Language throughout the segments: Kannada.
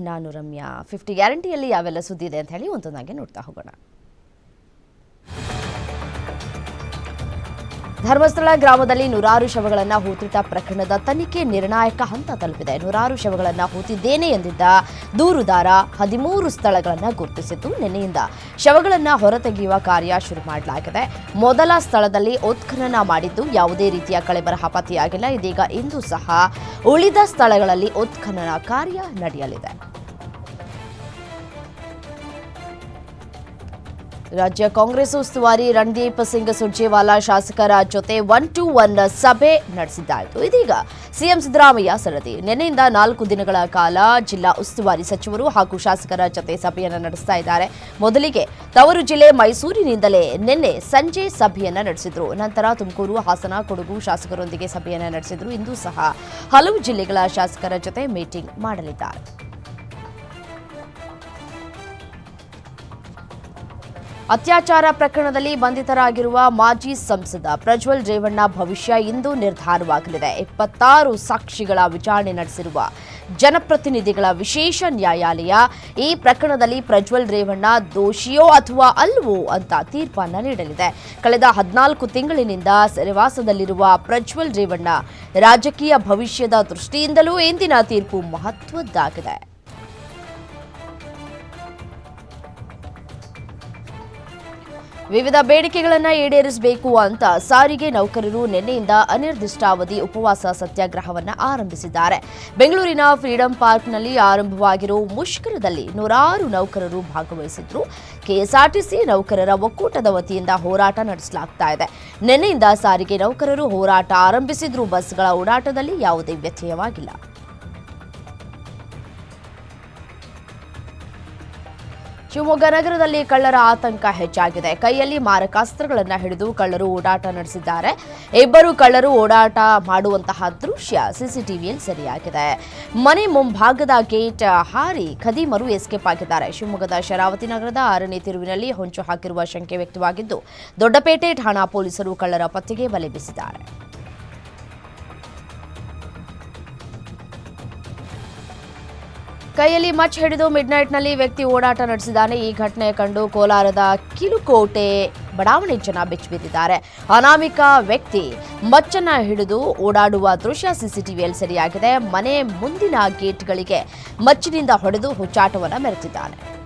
ನಾನು ರಮ್ಯಾ. ಫಿಫ್ಟಿ ಗ್ಯಾರಂಟಿಯಲ್ಲಿ ಯಾವೆಲ್ಲ ಸುದ್ದಿ ಇದೆ ಅಂತ ಹೇಳಿ ಒಂದೊಂದಾಗಿ ನೋಡ್ತಾ ಹೋಗೋಣ. ಧರ್ಮಸ್ಥಳ ಗ್ರಾಮದಲ್ಲಿ ನೂರಾರು ಶವಗಳನ್ನು ಹೂತಿಟ್ಟ ಪ್ರಕರಣದ ತನಿಖೆ ನಿರ್ಣಾಯಕ ಹಂತ ತಲುಪಿದೆ. ನೂರಾರು ಶವಗಳನ್ನು ಹೂತಿದ್ದೇನೆ ಎಂದಿದ್ದ ದೂರುದಾರ ಹದಿಮೂರು ಸ್ಥಳಗಳನ್ನು ಗುರುತಿಸಿದ್ದು ನಿನ್ನೆಯಿಂದ. ಶವಗಳನ್ನು ಹೊರತೆಗೆಯುವ ಕಾರ್ಯ ಶುರು ಮಾಡಲಾಗಿದೆ. ಮೊದಲ ಸ್ಥಳದಲ್ಲಿ ಉತ್ಖನನ ಮಾಡಿದ್ದು ಯಾವುದೇ ರೀತಿಯ ಕಳೆಬರಹ ಪತ್ತೆಯಾಗಿಲ್ಲ ಇದೀಗ ಇಂದು ಸಹ ಉಳಿದ ಸ್ಥಳಗಳಲ್ಲಿ ಉತ್ಖನನ ಕಾರ್ಯ ನಡೆಯಲಿದೆ. ರಾಜ್ಯ ಕಾಂಗ್ರೆಸ್ ಉಸ್ತುವಾರಿ ರಣದೀಪ್ ಸಿಂಗ್ ಸುರ್ಜೇವಾಲಾ ಶಾಸಕರ ಜೊತೆ ಒನ್ ಟು ಒನ್ ಸಭೆ ನಡೆಸಿದ್ದಾಯಿತು. ಇದೀಗ ಸಿಎಂ ಸಿದ್ದರಾಮಯ್ಯ ಸರದಿ. ನಿನ್ನೆಯಿಂದ ನಾಲ್ಕು ದಿನಗಳ ಕಾಲ ಜಿಲ್ಲಾ ಉಸ್ತುವಾರಿ ಸಚಿವರು ಹಾಗೂ ಶಾಸಕರ ಜೊತೆ ಸಭೆಯನ್ನು ನಡೆಸ್ತಾ ಇದ್ದಾರೆ. ಮೊದಲಿಗೆ ತವರು ಜಿಲ್ಲೆ ಮೈಸೂರಿನಿಂದಲೇ ನಿನ್ನೆ ಸಂಜೆ ಸಭೆಯನ್ನು ನಡೆಸಿದ್ರು. ನಂತರ ತುಮಕೂರು, ಹಾಸನ, ಕೊಡಗು ಶಾಸಕರೊಂದಿಗೆ ಸಭೆಯನ್ನು ನಡೆಸಿದ್ರು. ಇಂದು ಸಹ ಹಲವು ಜಿಲ್ಲೆಗಳ ಶಾಸಕರ ಜೊತೆ ಮೀಟಿಂಗ್ ಮಾಡಲಿದ್ದಾರೆ. ಅತ್ಯಾಚಾರ ಪ್ರಕರಣದಲ್ಲಿ ಬಂಧಿತರಾಗಿರುವ ಮಾಜಿ ಸಂಸದ ಪ್ರಜ್ವಲ್ ರೇವಣ್ಣ ಭವಿಷ್ಯ ಇಂದು ನಿರ್ಧಾರವಾಗಲಿದೆ. ಇಪ್ಪತ್ತಾರು ಸಾಕ್ಷಿಗಳ ವಿಚಾರಣೆ ನಡೆಸಿರುವ ಜನಪ್ರತಿನಿಧಿಗಳ ವಿಶೇಷ ನ್ಯಾಯಾಲಯ ಈ ಪ್ರಕರಣದಲ್ಲಿ ಪ್ರಜ್ವಲ್ ರೇವಣ್ಣ ದೋಷಿಯೋ ಅಥವಾ ಅಲ್ವೋ ಅಂತ ತೀರ್ಪನ್ನ ನೀಡಲಿದೆ. ಕಳೆದ ಹದಿನಾಲ್ಕು ತಿಂಗಳಿನಿಂದ ಸೆರೆವಾಸದಲ್ಲಿರುವ ಪ್ರಜ್ವಲ್ ರೇವಣ್ಣ ರಾಜಕೀಯ ಭವಿಷ್ಯದ ದೃಷ್ಟಿಯಿಂದಲೂ ಇಂದಿನ ತೀರ್ಪು ಮಹತ್ವದ್ದಾಗಿದೆ. ವಿವಿಧ ಬೇಡಿಕೆಗಳನ್ನು ಈಡೇರಿಸಬೇಕು ಅಂತ ಸಾರಿಗೆ ನೌಕರರು ನಿನ್ನೆಯಿಂದ ಅನಿರ್ದಿಷ್ಟಾವಧಿ ಉಪವಾಸ ಸತ್ಯಾಗ್ರಹವನ್ನು ಆರಂಭಿಸಿದ್ದಾರೆ. ಬೆಂಗಳೂರಿನ ಫ್ರೀಡಂ ಪಾರ್ಕ್ನಲ್ಲಿ ಆರಂಭವಾಗಿರೋ ಮುಷ್ಕರದಲ್ಲಿ ನೂರಾರು ನೌಕರರು ಭಾಗವಹಿಸಿದ್ರು. ಕೆಎಸ್ಆರ್ಟಿಸಿ ನೌಕರರ ಒಕ್ಕೂಟದ ವತಿಯಿಂದ ಹೋರಾಟ ನಡೆಸಲಾಗ್ತಾ ಇದೆ. ನಿನ್ನೆಯಿಂದ ಸಾರಿಗೆ ನೌಕರರು ಹೋರಾಟ ಆರಂಭಿಸಿದ್ರು. ಬಸ್ಗಳ ಓಡಾಟದಲ್ಲಿ ಯಾವುದೇ ವ್ಯತ್ಯಯವಾಗಿಲ್ಲ. ಶಿವಮೊಗ್ಗ ನಗರದಲ್ಲಿ ಕಳ್ಳರ ಆತಂಕ ಹೆಚ್ಚಾಗಿದೆ. ಕೈಯಲ್ಲಿ ಮಾರಕಾಸ್ತ್ರಗಳನ್ನು ಹಿಡಿದು ಕಳ್ಳರು ಓಡಾಟ ನಡೆಸಿದ್ದಾರೆ. ಇಬ್ಬರು ಕಳ್ಳರು ಓಡಾಟ ಮಾಡುವಂತಹ ದೃಶ್ಯ ಸಿಸಿಟಿವಿಯಲ್ಲಿ ಸೆರೆಯಾಗಿದೆ. ಮನೆ ಮುಂಭಾಗದ ಗೇಟ್ ಹಾರಿ ಖದೀಮರು ಎಸ್ಕೇಪ್ ಆಗಿದ್ದಾರೆ. ಶಿವಮೊಗ್ಗದ ಶರಾವತಿ ನಗರದ ಆರನೇ ತಿರುವಿನಲ್ಲಿ ಹೊಂಚು ಹಾಕಿರುವ ಶಂಕೆ ವ್ಯಕ್ತವಾಗಿದ್ದು, ದೊಡ್ಡಪೇಟೆ ಠಾಣಾ ಪೊಲೀಸರು ಕಳ್ಳರ ಪತ್ತೆಗೆ ಬಲೆ ಬೀಸಿದ್ದಾರೆ. ಕೈಯಲ್ಲಿ ಮಚ್ ಹಿಡಿದು ಮಿಡ್ನೈಟ್ನಲ್ಲಿ ವ್ಯಕ್ತಿ ಓಡಾಟ ನಡೆಸಿದ್ದಾನೆ. ಈ ಘಟನೆ ಕಂಡು ಕೋಲಾರದ ಕಿಲುಕೋಟೆ ಬಡಾವಣೆ ಜನ ಬೆಚ್ಚಿಬಿದ್ದಿದ್ದಾರೆ. ಅನಾಮಿಕ ವ್ಯಕ್ತಿ ಮಚ್ಚನ್ನ ಹಿಡಿದು ಓಡಾಡುವ ದೃಶ್ಯ ಸಿಸಿಟಿವಿಯಲ್ಲಿ ಸೆರೆಯಾಗಿದೆ. ಮನೆ ಮುಂದಿನ ಗೇಟ್ಗಳಿಗೆ ಮಚ್ಚಿನಿಂದ ಹೊಡೆದು ಹುಚ್ಚಾಟವನ್ನು ಮೆರೆತಿದ್ದಾನೆ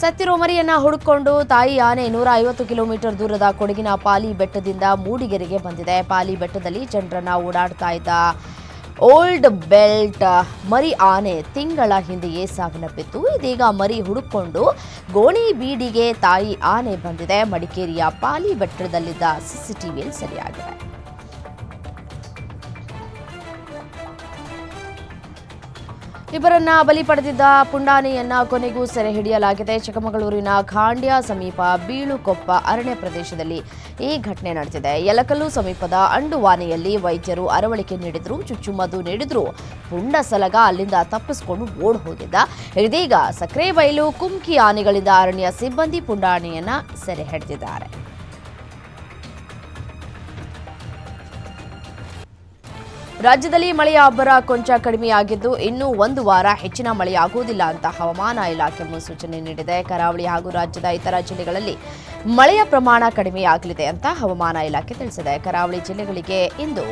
ಸತ್ತಿರೋ ಮರಿಯನ್ನ ಹುಡುಕೊಂಡು ತಾಯಿ ಆನೆ ನೂರ ಐವತ್ತು ಕಿಲೋಮೀಟರ್ ದೂರದ ಕೊಡಗಿನ ಪಾಲಿ ಬೆಟ್ಟದಿಂದ ಮೂಡಿಗೆರೆಗೆ ಬಂದಿದೆ. ಪಾಲಿ ಬೆಟ್ಟದಲ್ಲಿ ಜನರನ್ನ ಓಡಾಡ್ತಾ ಇದ್ದ ಓಲ್ಡ್ ಬೆಲ್ಟ್ ಮರಿ ಆನೆ ತಿಂಗಳ ಹಿಂದೆಯೇ ಸಾವನ್ನಪ್ಪಿತ್ತು ಇದೀಗ ಮರಿ ಹುಡುಕೊಂಡು ಗೋಣಿ ಬೀಡಿಗೆ ತಾಯಿ ಆನೆ ಬಂದಿದೆ. ಮಡಿಕೇರಿಯ ಪಾಲಿ ಬೆಟ್ಟದಲ್ಲಿದ್ದ ಸಿಸಿಟಿವಿಯಲ್ಲಿ ಸರಿಯಾಗಿದೆ. ಇಬ್ಬರನ್ನ ಬಲಿ ಪಡೆದಿದ್ದ ಪುಂಡಾನೆಯನ್ನ ಕೊನೆಗೂ ಸೆರೆ ಹಿಡಿಯಲಾಗಿದೆ. ಚಿಕ್ಕಮಗಳೂರಿನ ಖಾಂಡ್ಯ ಸಮೀಪ ಬೀಳುಕೊಪ್ಪ ಅರಣ್ಯ ಪ್ರದೇಶದಲ್ಲಿ ಈ ಘಟನೆ ನಡೆದಿದೆ. ಯಲಕಲ್ಲು ಸಮೀಪದ ಅಂಡುವಾನೆಯಲ್ಲಿ ವೈದ್ಯರು ಅರವಳಿಕೆ ನೀಡಿದ್ರು, ಚುಚ್ಚುಮದ್ದು ನೀಡಿದ್ರು. ಪುಂಡ ಸಲಗ ಅಲ್ಲಿಂದ ತಪ್ಪಿಸಿಕೊಂಡು ಓಡ್ ಹೋಗಿದ್ದ. ಇದೀಗ ಸಕ್ರೆಬೈಲು ಕುಮ್ಕಿ ಆನೆಗಳಿಂದ ಅರಣ್ಯ ಸಿಬ್ಬಂದಿ ಪುಂಡಾನೆಯನ್ನ ಸೆರೆ ಹಿಡಿದಿದ್ದಾರೆ. ರಾಜ್ಯದಲ್ಲಿ ಮಳೆಯ ಅಬ್ಬರ ಕೊಂಚ ಕಡಿಮೆಯಾಗಿದ್ದು ಇನ್ನೂ ಒಂದು ವಾರ ಹೆಚ್ಚಿನ ಮಳೆಯಾಗುವುದಿಲ್ಲ ಅಂತ ಹವಾಮಾನ ಇಲಾಖೆ ಮುನ್ಸೂಚನೆ ನೀಡಿದೆ. ಕರಾವಳಿ ಹಾಗೂ ರಾಜ್ಯದ ಇತರ ಜಿಲ್ಲೆಗಳಲ್ಲಿ ಮಳೆಯ ಪ್ರಮಾಣ ಕಡಿಮೆಯಾಗಲಿದೆ ಅಂತ ಹವಾಮಾನ ಇಲಾಖೆ ತಿಳಿಸಿದೆ. ಕರಾವಳಿ ಜಿಲ್ಲೆಗಳಿಗೆ ಇಂದು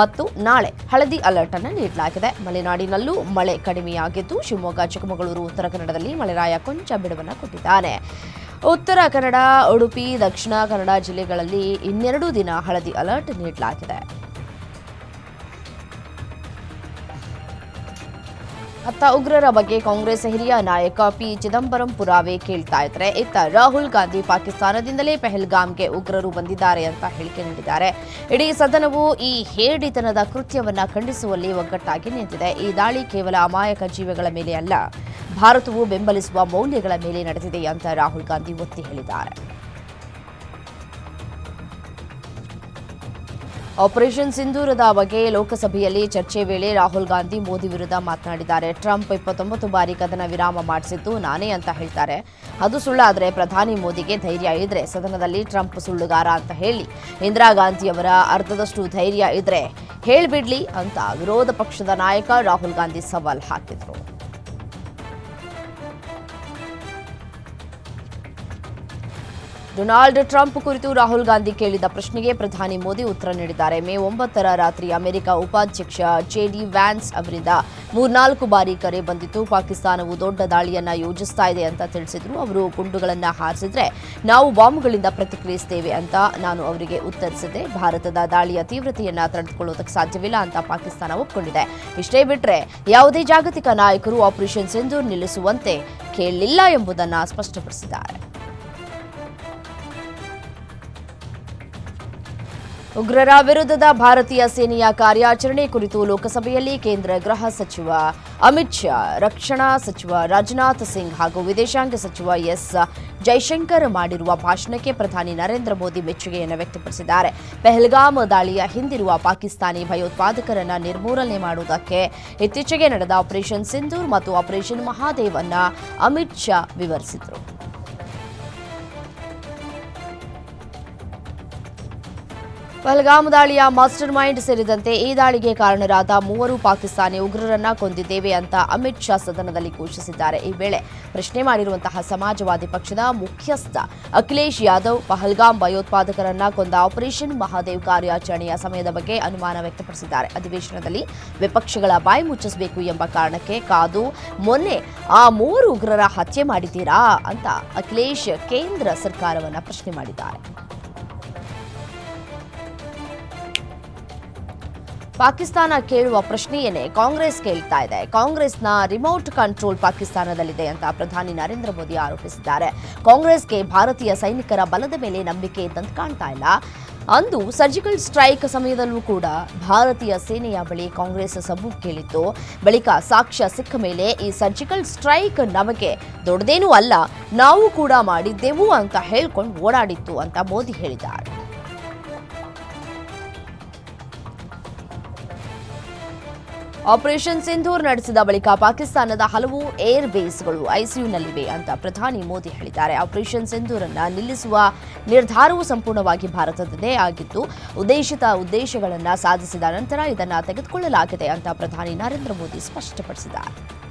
ಮತ್ತು ನಾಳೆ ಹಳದಿ ಅಲರ್ಟ್ ಅನ್ನು ನೀಡಲಾಗಿದೆ. ಮಲೆನಾಡಿನಲ್ಲೂ ಮಳೆ ಕಡಿಮೆಯಾಗಿದ್ದು ಶಿವಮೊಗ್ಗ, ಚಿಕ್ಕಮಗಳೂರು, ಉತ್ತರ ಕನ್ನಡದಲ್ಲಿ ಮಳೆರಾಯ ಕೊಂಚ ಬಿಡುವನ್ನು ಕೊಟ್ಟಿದ್ದಾನೆ. ಉತ್ತರ ಕನ್ನಡ, ಉಡುಪಿ, ದಕ್ಷಿಣ ಕನ್ನಡ ಜಿಲ್ಲೆಗಳಲ್ಲಿ ಇನ್ನೆರಡು ದಿನ ಹಳದಿ ಅಲರ್ಟ್ ನೀಡಲಾಗಿದೆ. ಅತ್ತ ಉಗ್ರರ ಬಗ್ಗೆ ಕಾಂಗ್ರೆಸ್ ಹಿರಿಯ ನಾಯಕ ಪಿ. ಚಿದಂಬರಂ ಪುರಾವೆ ಕೇಳ್ತಾ ಇದ್ದಾರೆ. ಇತ್ತ ರಾಹುಲ್ ಗಾಂಧಿ ಪಾಕಿಸ್ತಾನದಿಂದಲೇ ಪೆಹಲ್ಗಾಮ್ಗೆ ಉಗ್ರರು ಬಂದಿದ್ದಾರೆ ಅಂತ ಹೇಳಿಕೆ ನೀಡಿದ್ದಾರೆ. ಇಡೀ ಸದನವು ಈ ಹೇಡಿತನದ ಕೃತ್ಯವನ್ನ ಖಂಡಿಸುವಲ್ಲಿ ಒಗ್ಗಟ್ಟಾಗಿ ನಿಂತಿದೆ. ಈ ದಾಳಿ ಕೇವಲ ಅಮಾಯಕ ಜೀವಗಳ ಮೇಲೆ ಅಲ್ಲ, ಭಾರತವು ಬೆಂಬಲಿಸುವ ಮೌಲ್ಯಗಳ ಮೇಲೆ ನಡೆದಿದೆ ಅಂತ ರಾಹುಲ್ ಗಾಂಧಿ ಒತ್ತಿ ಹೇಳಿದ್ದಾರೆ. ಆಪರೇಷನ್ ಸಿಂಧೂರದ ಬಗ್ಗೆ ಲೋಕಸಭೆಯಲ್ಲಿ ಚರ್ಚೆ ವೇಳೆ ರಾಹುಲ್ ಗಾಂಧಿ ಮೋದಿ ವಿರುದ್ಧ ಮಾತನಾಡಿದ್ದಾರೆ. ಟ್ರಂಪ್ ಇಪ್ಪತ್ತೊಂಬತ್ತು ಬಾರಿ ಕದನ ವಿರಾಮ ಮಾಡಿಸಿದ್ದು ನಾನೇ ಅಂತ ಹೇಳ್ತಾರೆ. ಅದು ಸುಳ್ಳಾದರೆ ಪ್ರಧಾನಿ ಮೋದಿಗೆ ಧೈರ್ಯ ಇದ್ರೆ ಸದನದಲ್ಲಿ ಟ್ರಂಪ್ ಸುಳ್ಳುಗಾರ ಅಂತ ಹೇಳಿ. ಇಂದಿರಾ ಗಾಂಧಿಯವರ ಅರ್ಧದಷ್ಟು ಧೈರ್ಯ ಇದ್ರೆ ಹೇಳ್ಬಿಡ್ಲಿ ಅಂತ ವಿರೋಧ ಪಕ್ಷದ ನಾಯಕ ರಾಹುಲ್ ಗಾಂಧಿ ಸವಾಲ್ ಹಾಕಿದ್ರು. ಡೊನಾಲ್ಡ್ ಟ್ರಂಪ್ ಕುರಿತು ರಾಹುಲ್ ಗಾಂಧಿ ಕೇಳಿದ ಪ್ರಶ್ನೆಗೆ ಪ್ರಧಾನಿ ಮೋದಿ ಉತ್ತರ ನೀಡಿದ್ದಾರೆ. ಮೇ ಒಂಬತ್ತರ ರಾತ್ರಿ ಅಮೆರಿಕ ಉಪಾಧ್ಯಕ್ಷ ಜೆಡಿ ವ್ಯಾನ್ಸ್ ಅವರಿಂದ ಮೂರ್ನಾಲ್ಕು ಬಾರಿ ಕರೆ ಬಂದಿತ್ತು. ಪಾಕಿಸ್ತಾನವು ದೊಡ್ಡ ದಾಳಿಯನ್ನ ಯೋಜಿಸ್ತಾ ಇದೆ ಅಂತ ತಿಳಿಸಿದ್ರು. ಅವರು ಗುಂಡುಗಳನ್ನು ಹಾರಿಸಿದ್ರೆ ನಾವು ಬಾಂಬ್ಗಳಿಂದ ಪ್ರತಿಕ್ರಿಯಿಸ್ತೇವೆ ಅಂತ ನಾನು ಅವರಿಗೆ ಉತ್ತರಿಸಿದೆ ಭಾರತದ ದಾಳಿಯ ತೀವ್ರತೆಯನ್ನ ತಡೆದುಕೊಳ್ಳೋದಕ್ಕೆ ಸಾಧ್ಯವಿಲ್ಲ ಅಂತ ಪಾಕಿಸ್ತಾನ ಒಪ್ಪಿಕೊಂಡಿದೆ ಇಷ್ಟೇ ಬಿಟ್ರೆ ಯಾವುದೇ ಜಾಗತಿಕ ನಾಯಕರು ಆಪರೇಷನ್ ಸಿಂಧೂರ್ ನಿಲ್ಲಿಸುವಂತೆ ಕೇಳಲಿಲ್ಲ ಎಂಬುದನ್ನು ಸ್ಪಷ್ಟಪಡಿಸಿದ್ದಾರೆ. ಉಗ್ರರ ವಿರುದ್ಧದ ಭಾರತೀಯ ಸೇನೆಯ ಕಾರ್ಯಾಚರಣೆ ಕುರಿತು ಲೋಕಸಭೆಯಲ್ಲಿ ಕೇಂದ್ರ ಗೃಹ ಸಚಿವ ಅಮಿತ್ ಶಾ, ರಕ್ಷಣಾ ಸಚಿವ ರಾಜನಾಥ್ ಸಿಂಗ್ ಹಾಗೂ ವಿದೇಶಾಂಗ ಸಚಿವ ಎಸ್ ಜೈಶಂಕರ್ ಮಾಡಿರುವ ಭಾಷಣಕ್ಕೆ ಪ್ರಧಾನಿ ನರೇಂದ್ರ ಮೋದಿ ಮೆಚ್ಚುಗೆಯನ್ನು ವ್ಯಕ್ತಪಡಿಸಿದ್ದಾರೆ. ಪೆಹಲ್ಗಾಮ್ ದಾಳಿಯ ಹಿಂದಿರುವ ಪಾಕಿಸ್ತಾನಿ ಭಯೋತ್ಪಾದಕರನ್ನು ನಿರ್ಮೂಲನೆ ಮಾಡುವುದಕ್ಕೆ ಇತ್ತೀಚೆಗೆ ನಡೆದ ಆಪರೇಷನ್ ಸಿಂಧೂರ್ ಮತ್ತು ಆಪರೇಷನ್ ಮಹಾದೇವ್ ಅನ್ನ ಅಮಿತ್ ಶಾ ವಿವರಿಸಿದರು. ಪಹಲ್ಗಾಮ್ ದಾಳಿಯ ಮಾಸ್ಟರ್ ಮೈಂಡ್ ಸೇರಿದಂತೆ ಈ ದಾಳಿಗೆ ಕಾರಣರಾದ ಮೂವರು ಪಾಕಿಸ್ತಾನಿ ಉಗ್ರರನ್ನ ಕೊಂದಿದ್ದೇವೆ ಅಂತ ಅಮಿತ್ ಶಾ ಸದನದಲ್ಲಿ ಘೋಷಿಸಿದ್ದಾರೆ. ಈ ವೇಳೆ ಪ್ರಶ್ನೆ ಮಾಡಿರುವಂತಹ ಸಮಾಜವಾದಿ ಪಕ್ಷದ ಮುಖ್ಯಸ್ಥ ಅಖಿಲೇಶ್ ಯಾದವ್ ಪಹಲ್ಗಾಮ್ ಭಯೋತ್ಪಾದಕರನ್ನ ಕೊಂದ ಆಪರೇಷನ್ ಮಹಾದೇವ್ ಕಾರ್ಯಾಚರಣೆಯ ಸಮಯದ ಬಗ್ಗೆ ಅನುಮಾನ ವ್ಯಕ್ತಪಡಿಸಿದ್ದಾರೆ. ಅಧಿವೇಶನದಲ್ಲಿ ವಿಪಕ್ಷಗಳ ಬಾಯಿ ಮುಚ್ಚಿಸಬೇಕು ಎಂಬ ಕಾರಣಕ್ಕೆ ಕಾದು, ಮೊನ್ನೆ ಆ ಮೂವರು ಉಗ್ರರ ಹತ್ಯೆ ಮಾಡಿದ್ದೀರಾ? ಅಂತ ಅಖಿಲೇಶ್ ಕೇಂದ್ರ ಸರ್ಕಾರವನ್ನ ಪ್ರಶ್ನೆ ಮಾಡಿದ್ದಾರೆ. ಪಾಕಿಸ್ತಾನ ಕೇಳುವ ಪ್ರಶ್ನೆಯನ್ನೇ ಕಾಂಗ್ರೆಸ್ ಕೇಳ್ತಾ ಇದೆ. ಕಾಂಗ್ರೆಸ್ನ ರಿಮೋಟ್ ಕಂಟ್ರೋಲ್ ಪಾಕಿಸ್ತಾನದಲ್ಲಿದೆ ಅಂತ ಪ್ರಧಾನಿ ನರೇಂದ್ರ ಮೋದಿ ಆರೋಪಿಸಿದ್ದಾರೆ. ಕಾಂಗ್ರೆಸ್ಗೆ ಭಾರತೀಯ ಸೈನಿಕರ ಬಲದ ಮೇಲೆ ನಂಬಿಕೆ ಇದ್ದಂತ ಕಾಣ್ತಾ ಇಲ್ಲ. ಅಂದು ಸರ್ಜಿಕಲ್ ಸ್ಟ್ರೈಕ್ ಸಮಯದಲ್ಲೂ ಕೂಡ ಭಾರತೀಯ ಸೇನೆಯ ಬಳಿ ಕಾಂಗ್ರೆಸ್ ಸಬು ಕೇಳಿತ್ತು. ಬಳಿಕ ಸಾಕ್ಷ್ಯ ಸಿಕ್ಕ ಮೇಲೆ ಈ ಸರ್ಜಿಕಲ್ ಸ್ಟ್ರೈಕ್ ನಮಗೆ ದೊಡ್ಡದೇನೂ ಅಲ್ಲ, ನಾವು ಕೂಡ ಮಾಡಿದ್ದೆವು ಅಂತ ಹೇಳ್ಕೊಂಡು ಓಡಾಡಿತ್ತು ಅಂತ ಮೋದಿ ಹೇಳಿದ್ದಾರೆ. ಆಪರೇಷನ್ ಸಿಂಧೂರ್ ನಡೆಸಿದ ಬಳಿಕ ಪಾಕಿಸ್ತಾನದ ಹಲವು ಏರ್ ಬೇಸ್ಗಳು ಐಸಿಯುನಲ್ಲಿವೆ ಅಂತ ಪ್ರಧಾನಿ ಮೋದಿ ಹೇಳಿದ್ದಾರೆ. ಆಪರೇಷನ್ ಸಿಂಧೂರನ್ನ ನಿಲ್ಲಿಸುವ ನಿರ್ಧಾರವು ಸಂಪೂರ್ಣವಾಗಿ ಭಾರತದ್ದೇ ಆಗಿದ್ದು, ಉದ್ದೇಶಿತ ಉದ್ದೇಶಗಳನ್ನು ಸಾಧಿಸಿದ ನಂತರ ಇದನ್ನು ತೆಗೆದುಕೊಳ್ಳಲಾಗಿದೆ ಅಂತ ಪ್ರಧಾನಿ ನರೇಂದ್ರ ಮೋದಿ ಸ್ಪಷ್ಟಪಡಿಸಿದ್ದಾರೆ.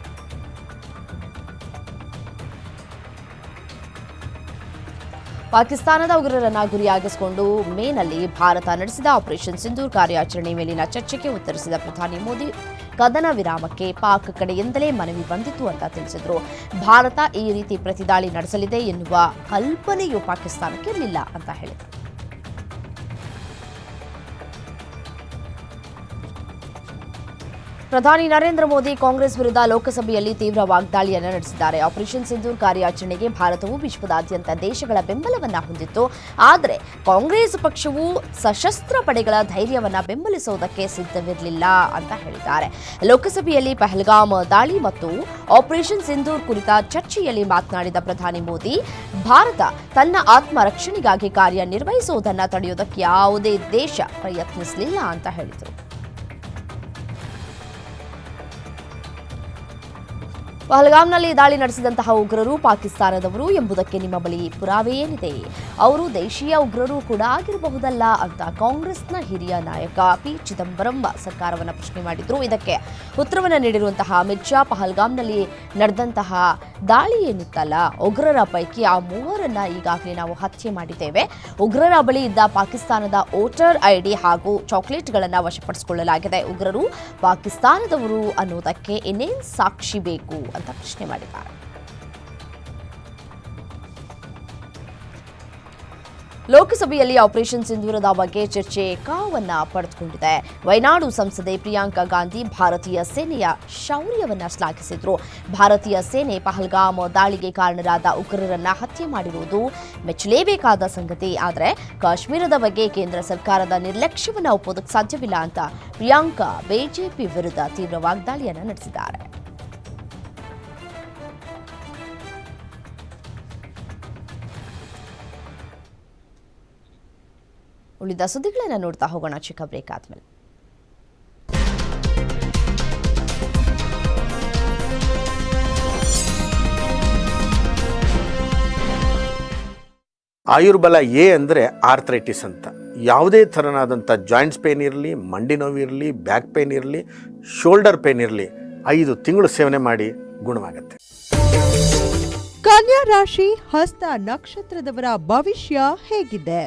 ಪಾಕಿಸ್ತಾನದ ಉಗ್ರರನ್ನ ಗುರಿಯಾಗಿಸಿಕೊಂಡು ಮೇನಲ್ಲಿ ಭಾರತ ನಡೆಸಿದ ಆಪರೇಷನ್ ಸಿಂಧೂರ್ ಕಾರ್ಯಾಚರಣೆ ಮೇಲಿನ ಚರ್ಚೆಗೆ ಉತ್ತರಿಸಿದ ಪ್ರಧಾನಿ ಮೋದಿ, ಕದನ ವಿರಾಮಕ್ಕೆ ಪಾಕ್ ಕಡೆಯಿಂದಲೇ ಮನವಿ ಬಂದಿತ್ತು ಅಂತ ತಿಳಿಸಿದ್ರು. ಭಾರತ ಈ ರೀತಿ ಪ್ರತಿದಾಳಿ ನಡೆಸಲಿದೆ ಎನ್ನುವ ಕಲ್ಪನೆಯೂ ಪಾಕಿಸ್ತಾನಕ್ಕೆ ಇರಲಿಲ್ಲ ಅಂತ ಹೇಳಿದರು. ಪ್ರಧಾನಿ ನರೇಂದ್ರ ಮೋದಿ ಕಾಂಗ್ರೆಸ್ ವಿರುದ್ಧ ಲೋಕಸಭೆಯಲ್ಲಿ ತೀವ್ರ ವಾಗ್ದಾಳಿಯನ್ನು ನಡೆಸಿದ್ದಾರೆ. ಆಪರೇಷನ್ ಸಿಂಧೂರ್ ಕಾರ್ಯಾಚರಣೆಗೆ ಭಾರತವು ವಿಶ್ವದಾದ್ಯಂತ ದೇಶಗಳ ಬೆಂಬಲವನ್ನು ಹೊಂದಿತ್ತು. ಆದರೆ ಕಾಂಗ್ರೆಸ್ ಪಕ್ಷವು ಸಶಸ್ತ್ರ ಪಡೆಗಳ ಧೈರ್ಯವನ್ನು ಬೆಂಬಲಿಸುವುದಕ್ಕೆ ಸಿದ್ಧವಿರಲಿಲ್ಲ ಅಂತ ಹೇಳಿದ್ದಾರೆ. ಲೋಕಸಭೆಯಲ್ಲಿ ಪಹಲ್ಗಾಮ್ ದಾಳಿ ಮತ್ತು ಆಪರೇಷನ್ ಸಿಂಧೂರ್ ಕುರಿತ ಚರ್ಚೆಯಲ್ಲಿ ಮಾತನಾಡಿದ ಪ್ರಧಾನಿ ಮೋದಿ, ಭಾರತ ತನ್ನ ಆತ್ಮರಕ್ಷಣೆಗಾಗಿ ಕಾರ್ಯನಿರ್ವಹಿಸುವುದನ್ನು ತಡೆಯುವುದಕ್ಕೆ ಯಾವುದೇ ದೇಶ ಪ್ರಯತ್ನಿಸಲಿಲ್ಲ ಅಂತ ಹೇಳಿದರು. ಪಹಲ್ಗಾಮ್ನಲ್ಲಿ ದಾಳಿ ನಡೆಸಿದಂತಹ ಉಗ್ರರು ಪಾಕಿಸ್ತಾನದವರು ಎಂಬುದಕ್ಕೆ ನಿಮ್ಮ ಬಳಿ ಪುರಾವೆ ಏನಿದೆ? ಅವರು ದೇಶೀಯ ಉಗ್ರರು ಕೂಡ ಆಗಿರಬಹುದಲ್ಲ ಅಂತ ಕಾಂಗ್ರೆಸ್ನ ಹಿರಿಯ ನಾಯಕ ಪಿ. ಚಿದಂಬರಂ ಸರ್ಕಾರವನ್ನು ಪ್ರಶ್ನೆ ಮಾಡಿದ್ರು. ಇದಕ್ಕೆ ಉತ್ತರವನ್ನು ನೀಡಿರುವಂತಹ ಅಮಿತ್ ಶಾ ಪಹಲ್ಗಾಮ್ನಲ್ಲಿ ನಡೆದಂತಹ ದಾಳಿ ಏನಿತ್ತಲ್ಲ ಉಗ್ರರ ಪೈಕಿ ಆ ಮೂವರನ್ನ ಈಗಾಗಲೇ ನಾವು ಹತ್ಯೆ ಮಾಡಿದ್ದೇವೆ. ಉಗ್ರರ ಬಳಿ ಇದ್ದ ಪಾಕಿಸ್ತಾನದ ವೋಟರ್ ಐಡಿ ಹಾಗೂ ಚಾಕ್ಲೇಟ್ಗಳನ್ನು ವಶಪಡಿಸಿಕೊಳ್ಳಲಾಗಿದೆ. ಉಗ್ರರು ಪಾಕಿಸ್ತಾನದವರು ಅನ್ನೋದಕ್ಕೆ ಇನ್ನೇನು ಸಾಕ್ಷಿ ಬೇಕು ಅಂತ ಪ್ರಶ್ನೆ ಮಾಡಿದ್ದಾರೆ. ಲೋಕಸಭೆಯಲ್ಲಿ ಆಪರೇಷನ್ ಸಿಂಧೂರದ ಬಗ್ಗೆ ಚರ್ಚೆ ಕಾವನ್ನ ಪಡೆದುಕೊಂಡಿದೆ. ವಯನಾಡು ಸಂಸದೆ ಪ್ರಿಯಾಂಕಾ ಗಾಂಧಿ ಭಾರತೀಯ ಸೇನೆಯ ಶೌರ್ಯವನ್ನ ಶ್ಲಾಘಿಸಿದ್ರು. ಭಾರತೀಯ ಸೇನೆ ಪಹಲ್ಗಾಮ್ ದಾಳಿಗೆ ಕಾರಣರಾದ ಉಗ್ರರನ್ನ ಹತ್ಯೆ ಮಾಡಿರುವುದು ಮೆಚ್ಚಲೇಬೇಕಾದ ಸಂಗತಿ. ಆದರೆ ಕಾಶ್ಮೀರದ ಬಗ್ಗೆ ಕೇಂದ್ರ ಸರ್ಕಾರದ ನಿರ್ಲಕ್ಷ್ಯವನ್ನ ಒಪ್ಪೋದಕ್ಕೆ ಸಾಧ್ಯವಿಲ್ಲ ಅಂತ ಪ್ರಿಯಾಂಕಾ, ಬಿಜೆಪಿ ವಿರುದ್ಧ ತೀವ್ರ ವಾಗ್ದಾಳಿಯನ್ನ ನಡೆಸಿದ್ದಾರೆ. ಉಳಿದ ಸುದ್ದಿಗಳನ್ನು ನೋಡ್ತಾ ಹೋಗೋಣ. ಚಿಕ್ಕ ಬ್ರೇಕ್ ಆದ್ಮೇಲೆ. ಆಯುರ್ಬಲ ಎ ಅಂದರೆ ಆರ್ಥ್ರೈಟಿಸ್ ಅಂತ. ಯಾವುದೇ ಥರನಾದಂಥ ಜಾಯಿಂಟ್ಸ್ ಪೇನ್ ಇರಲಿ ಮಂಡಿ ನೋವು ಇರಲಿ ಬ್ಯಾಕ್ ಪೇನ್ ಇರಲಿ ಶೋಲ್ಡರ್ ಪೇನ್ ಇರಲಿ ಐದು ತಿಂಗಳು ಸೇವನೆ ಮಾಡಿ ಗುಣವಾಗುತ್ತೆ. ಕನ್ಯಾ ರಾಶಿ ಹಸ್ತ ನಕ್ಷತ್ರದವರ ಭವಿಷ್ಯ ಹೇಗಿದೆ?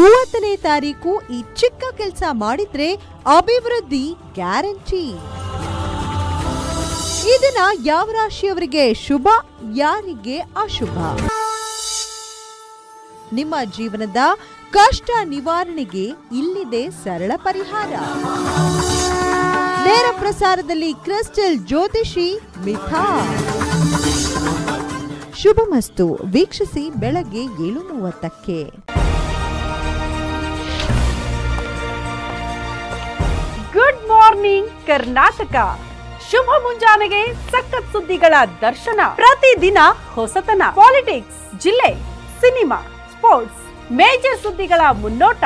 ಮೂವತ್ತನೇ ತಾರೀಕು ಈ ಚಿಕ್ಕ ಕೆಲಸ ಮಾಡಿದ್ರೆ ಅಭಿವೃದ್ಧಿ ಗ್ಯಾರಂಟಿ. ಇದನ್ನ ದಿನ ಯಾವ ರಾಶಿಯವರಿಗೆ ಶುಭ, ಯಾರಿಗೆ ಅಶುಭ? ನಿಮ್ಮ ಜೀವನದ ಕಷ್ಟ ನಿವಾರಣೆಗೆ ಇಲ್ಲಿದೆ ಸರಳ ಪರಿಹಾರ. ನೇರ ಪ್ರಸಾರದಲ್ಲಿ ಕ್ರಿಸ್ಟಲ್ ಜ್ಯೋತಿಷಿ ಮಿಥಾ. ಶುಭಮಸ್ತು, ವೀಕ್ಷಿಸಿ ಬೆಳಗ್ಗೆ ಏಳು ಮೂವತ್ತಕ್ಕೆ ಮಾರ್ನಿಂಗ್ ಕರ್ನಾಟಕ. ಶುಭ ಮುಂಜಾನೆಗೆ ಸಖತ್ ಸುದ್ದಿಗಳ ದರ್ಶನ. ಪ್ರತಿದಿನ ಹೊಸತನ. ಪಾಲಿಟಿಕ್ಸ್ ಜಿಲ್ಲೆ, ಸಿನಿಮಾ ಸ್ಪೋರ್ಟ್ಸ್ ಮೇಜರ್ ಸುದ್ದಿಗಳ ಮುನ್ನೋಟ.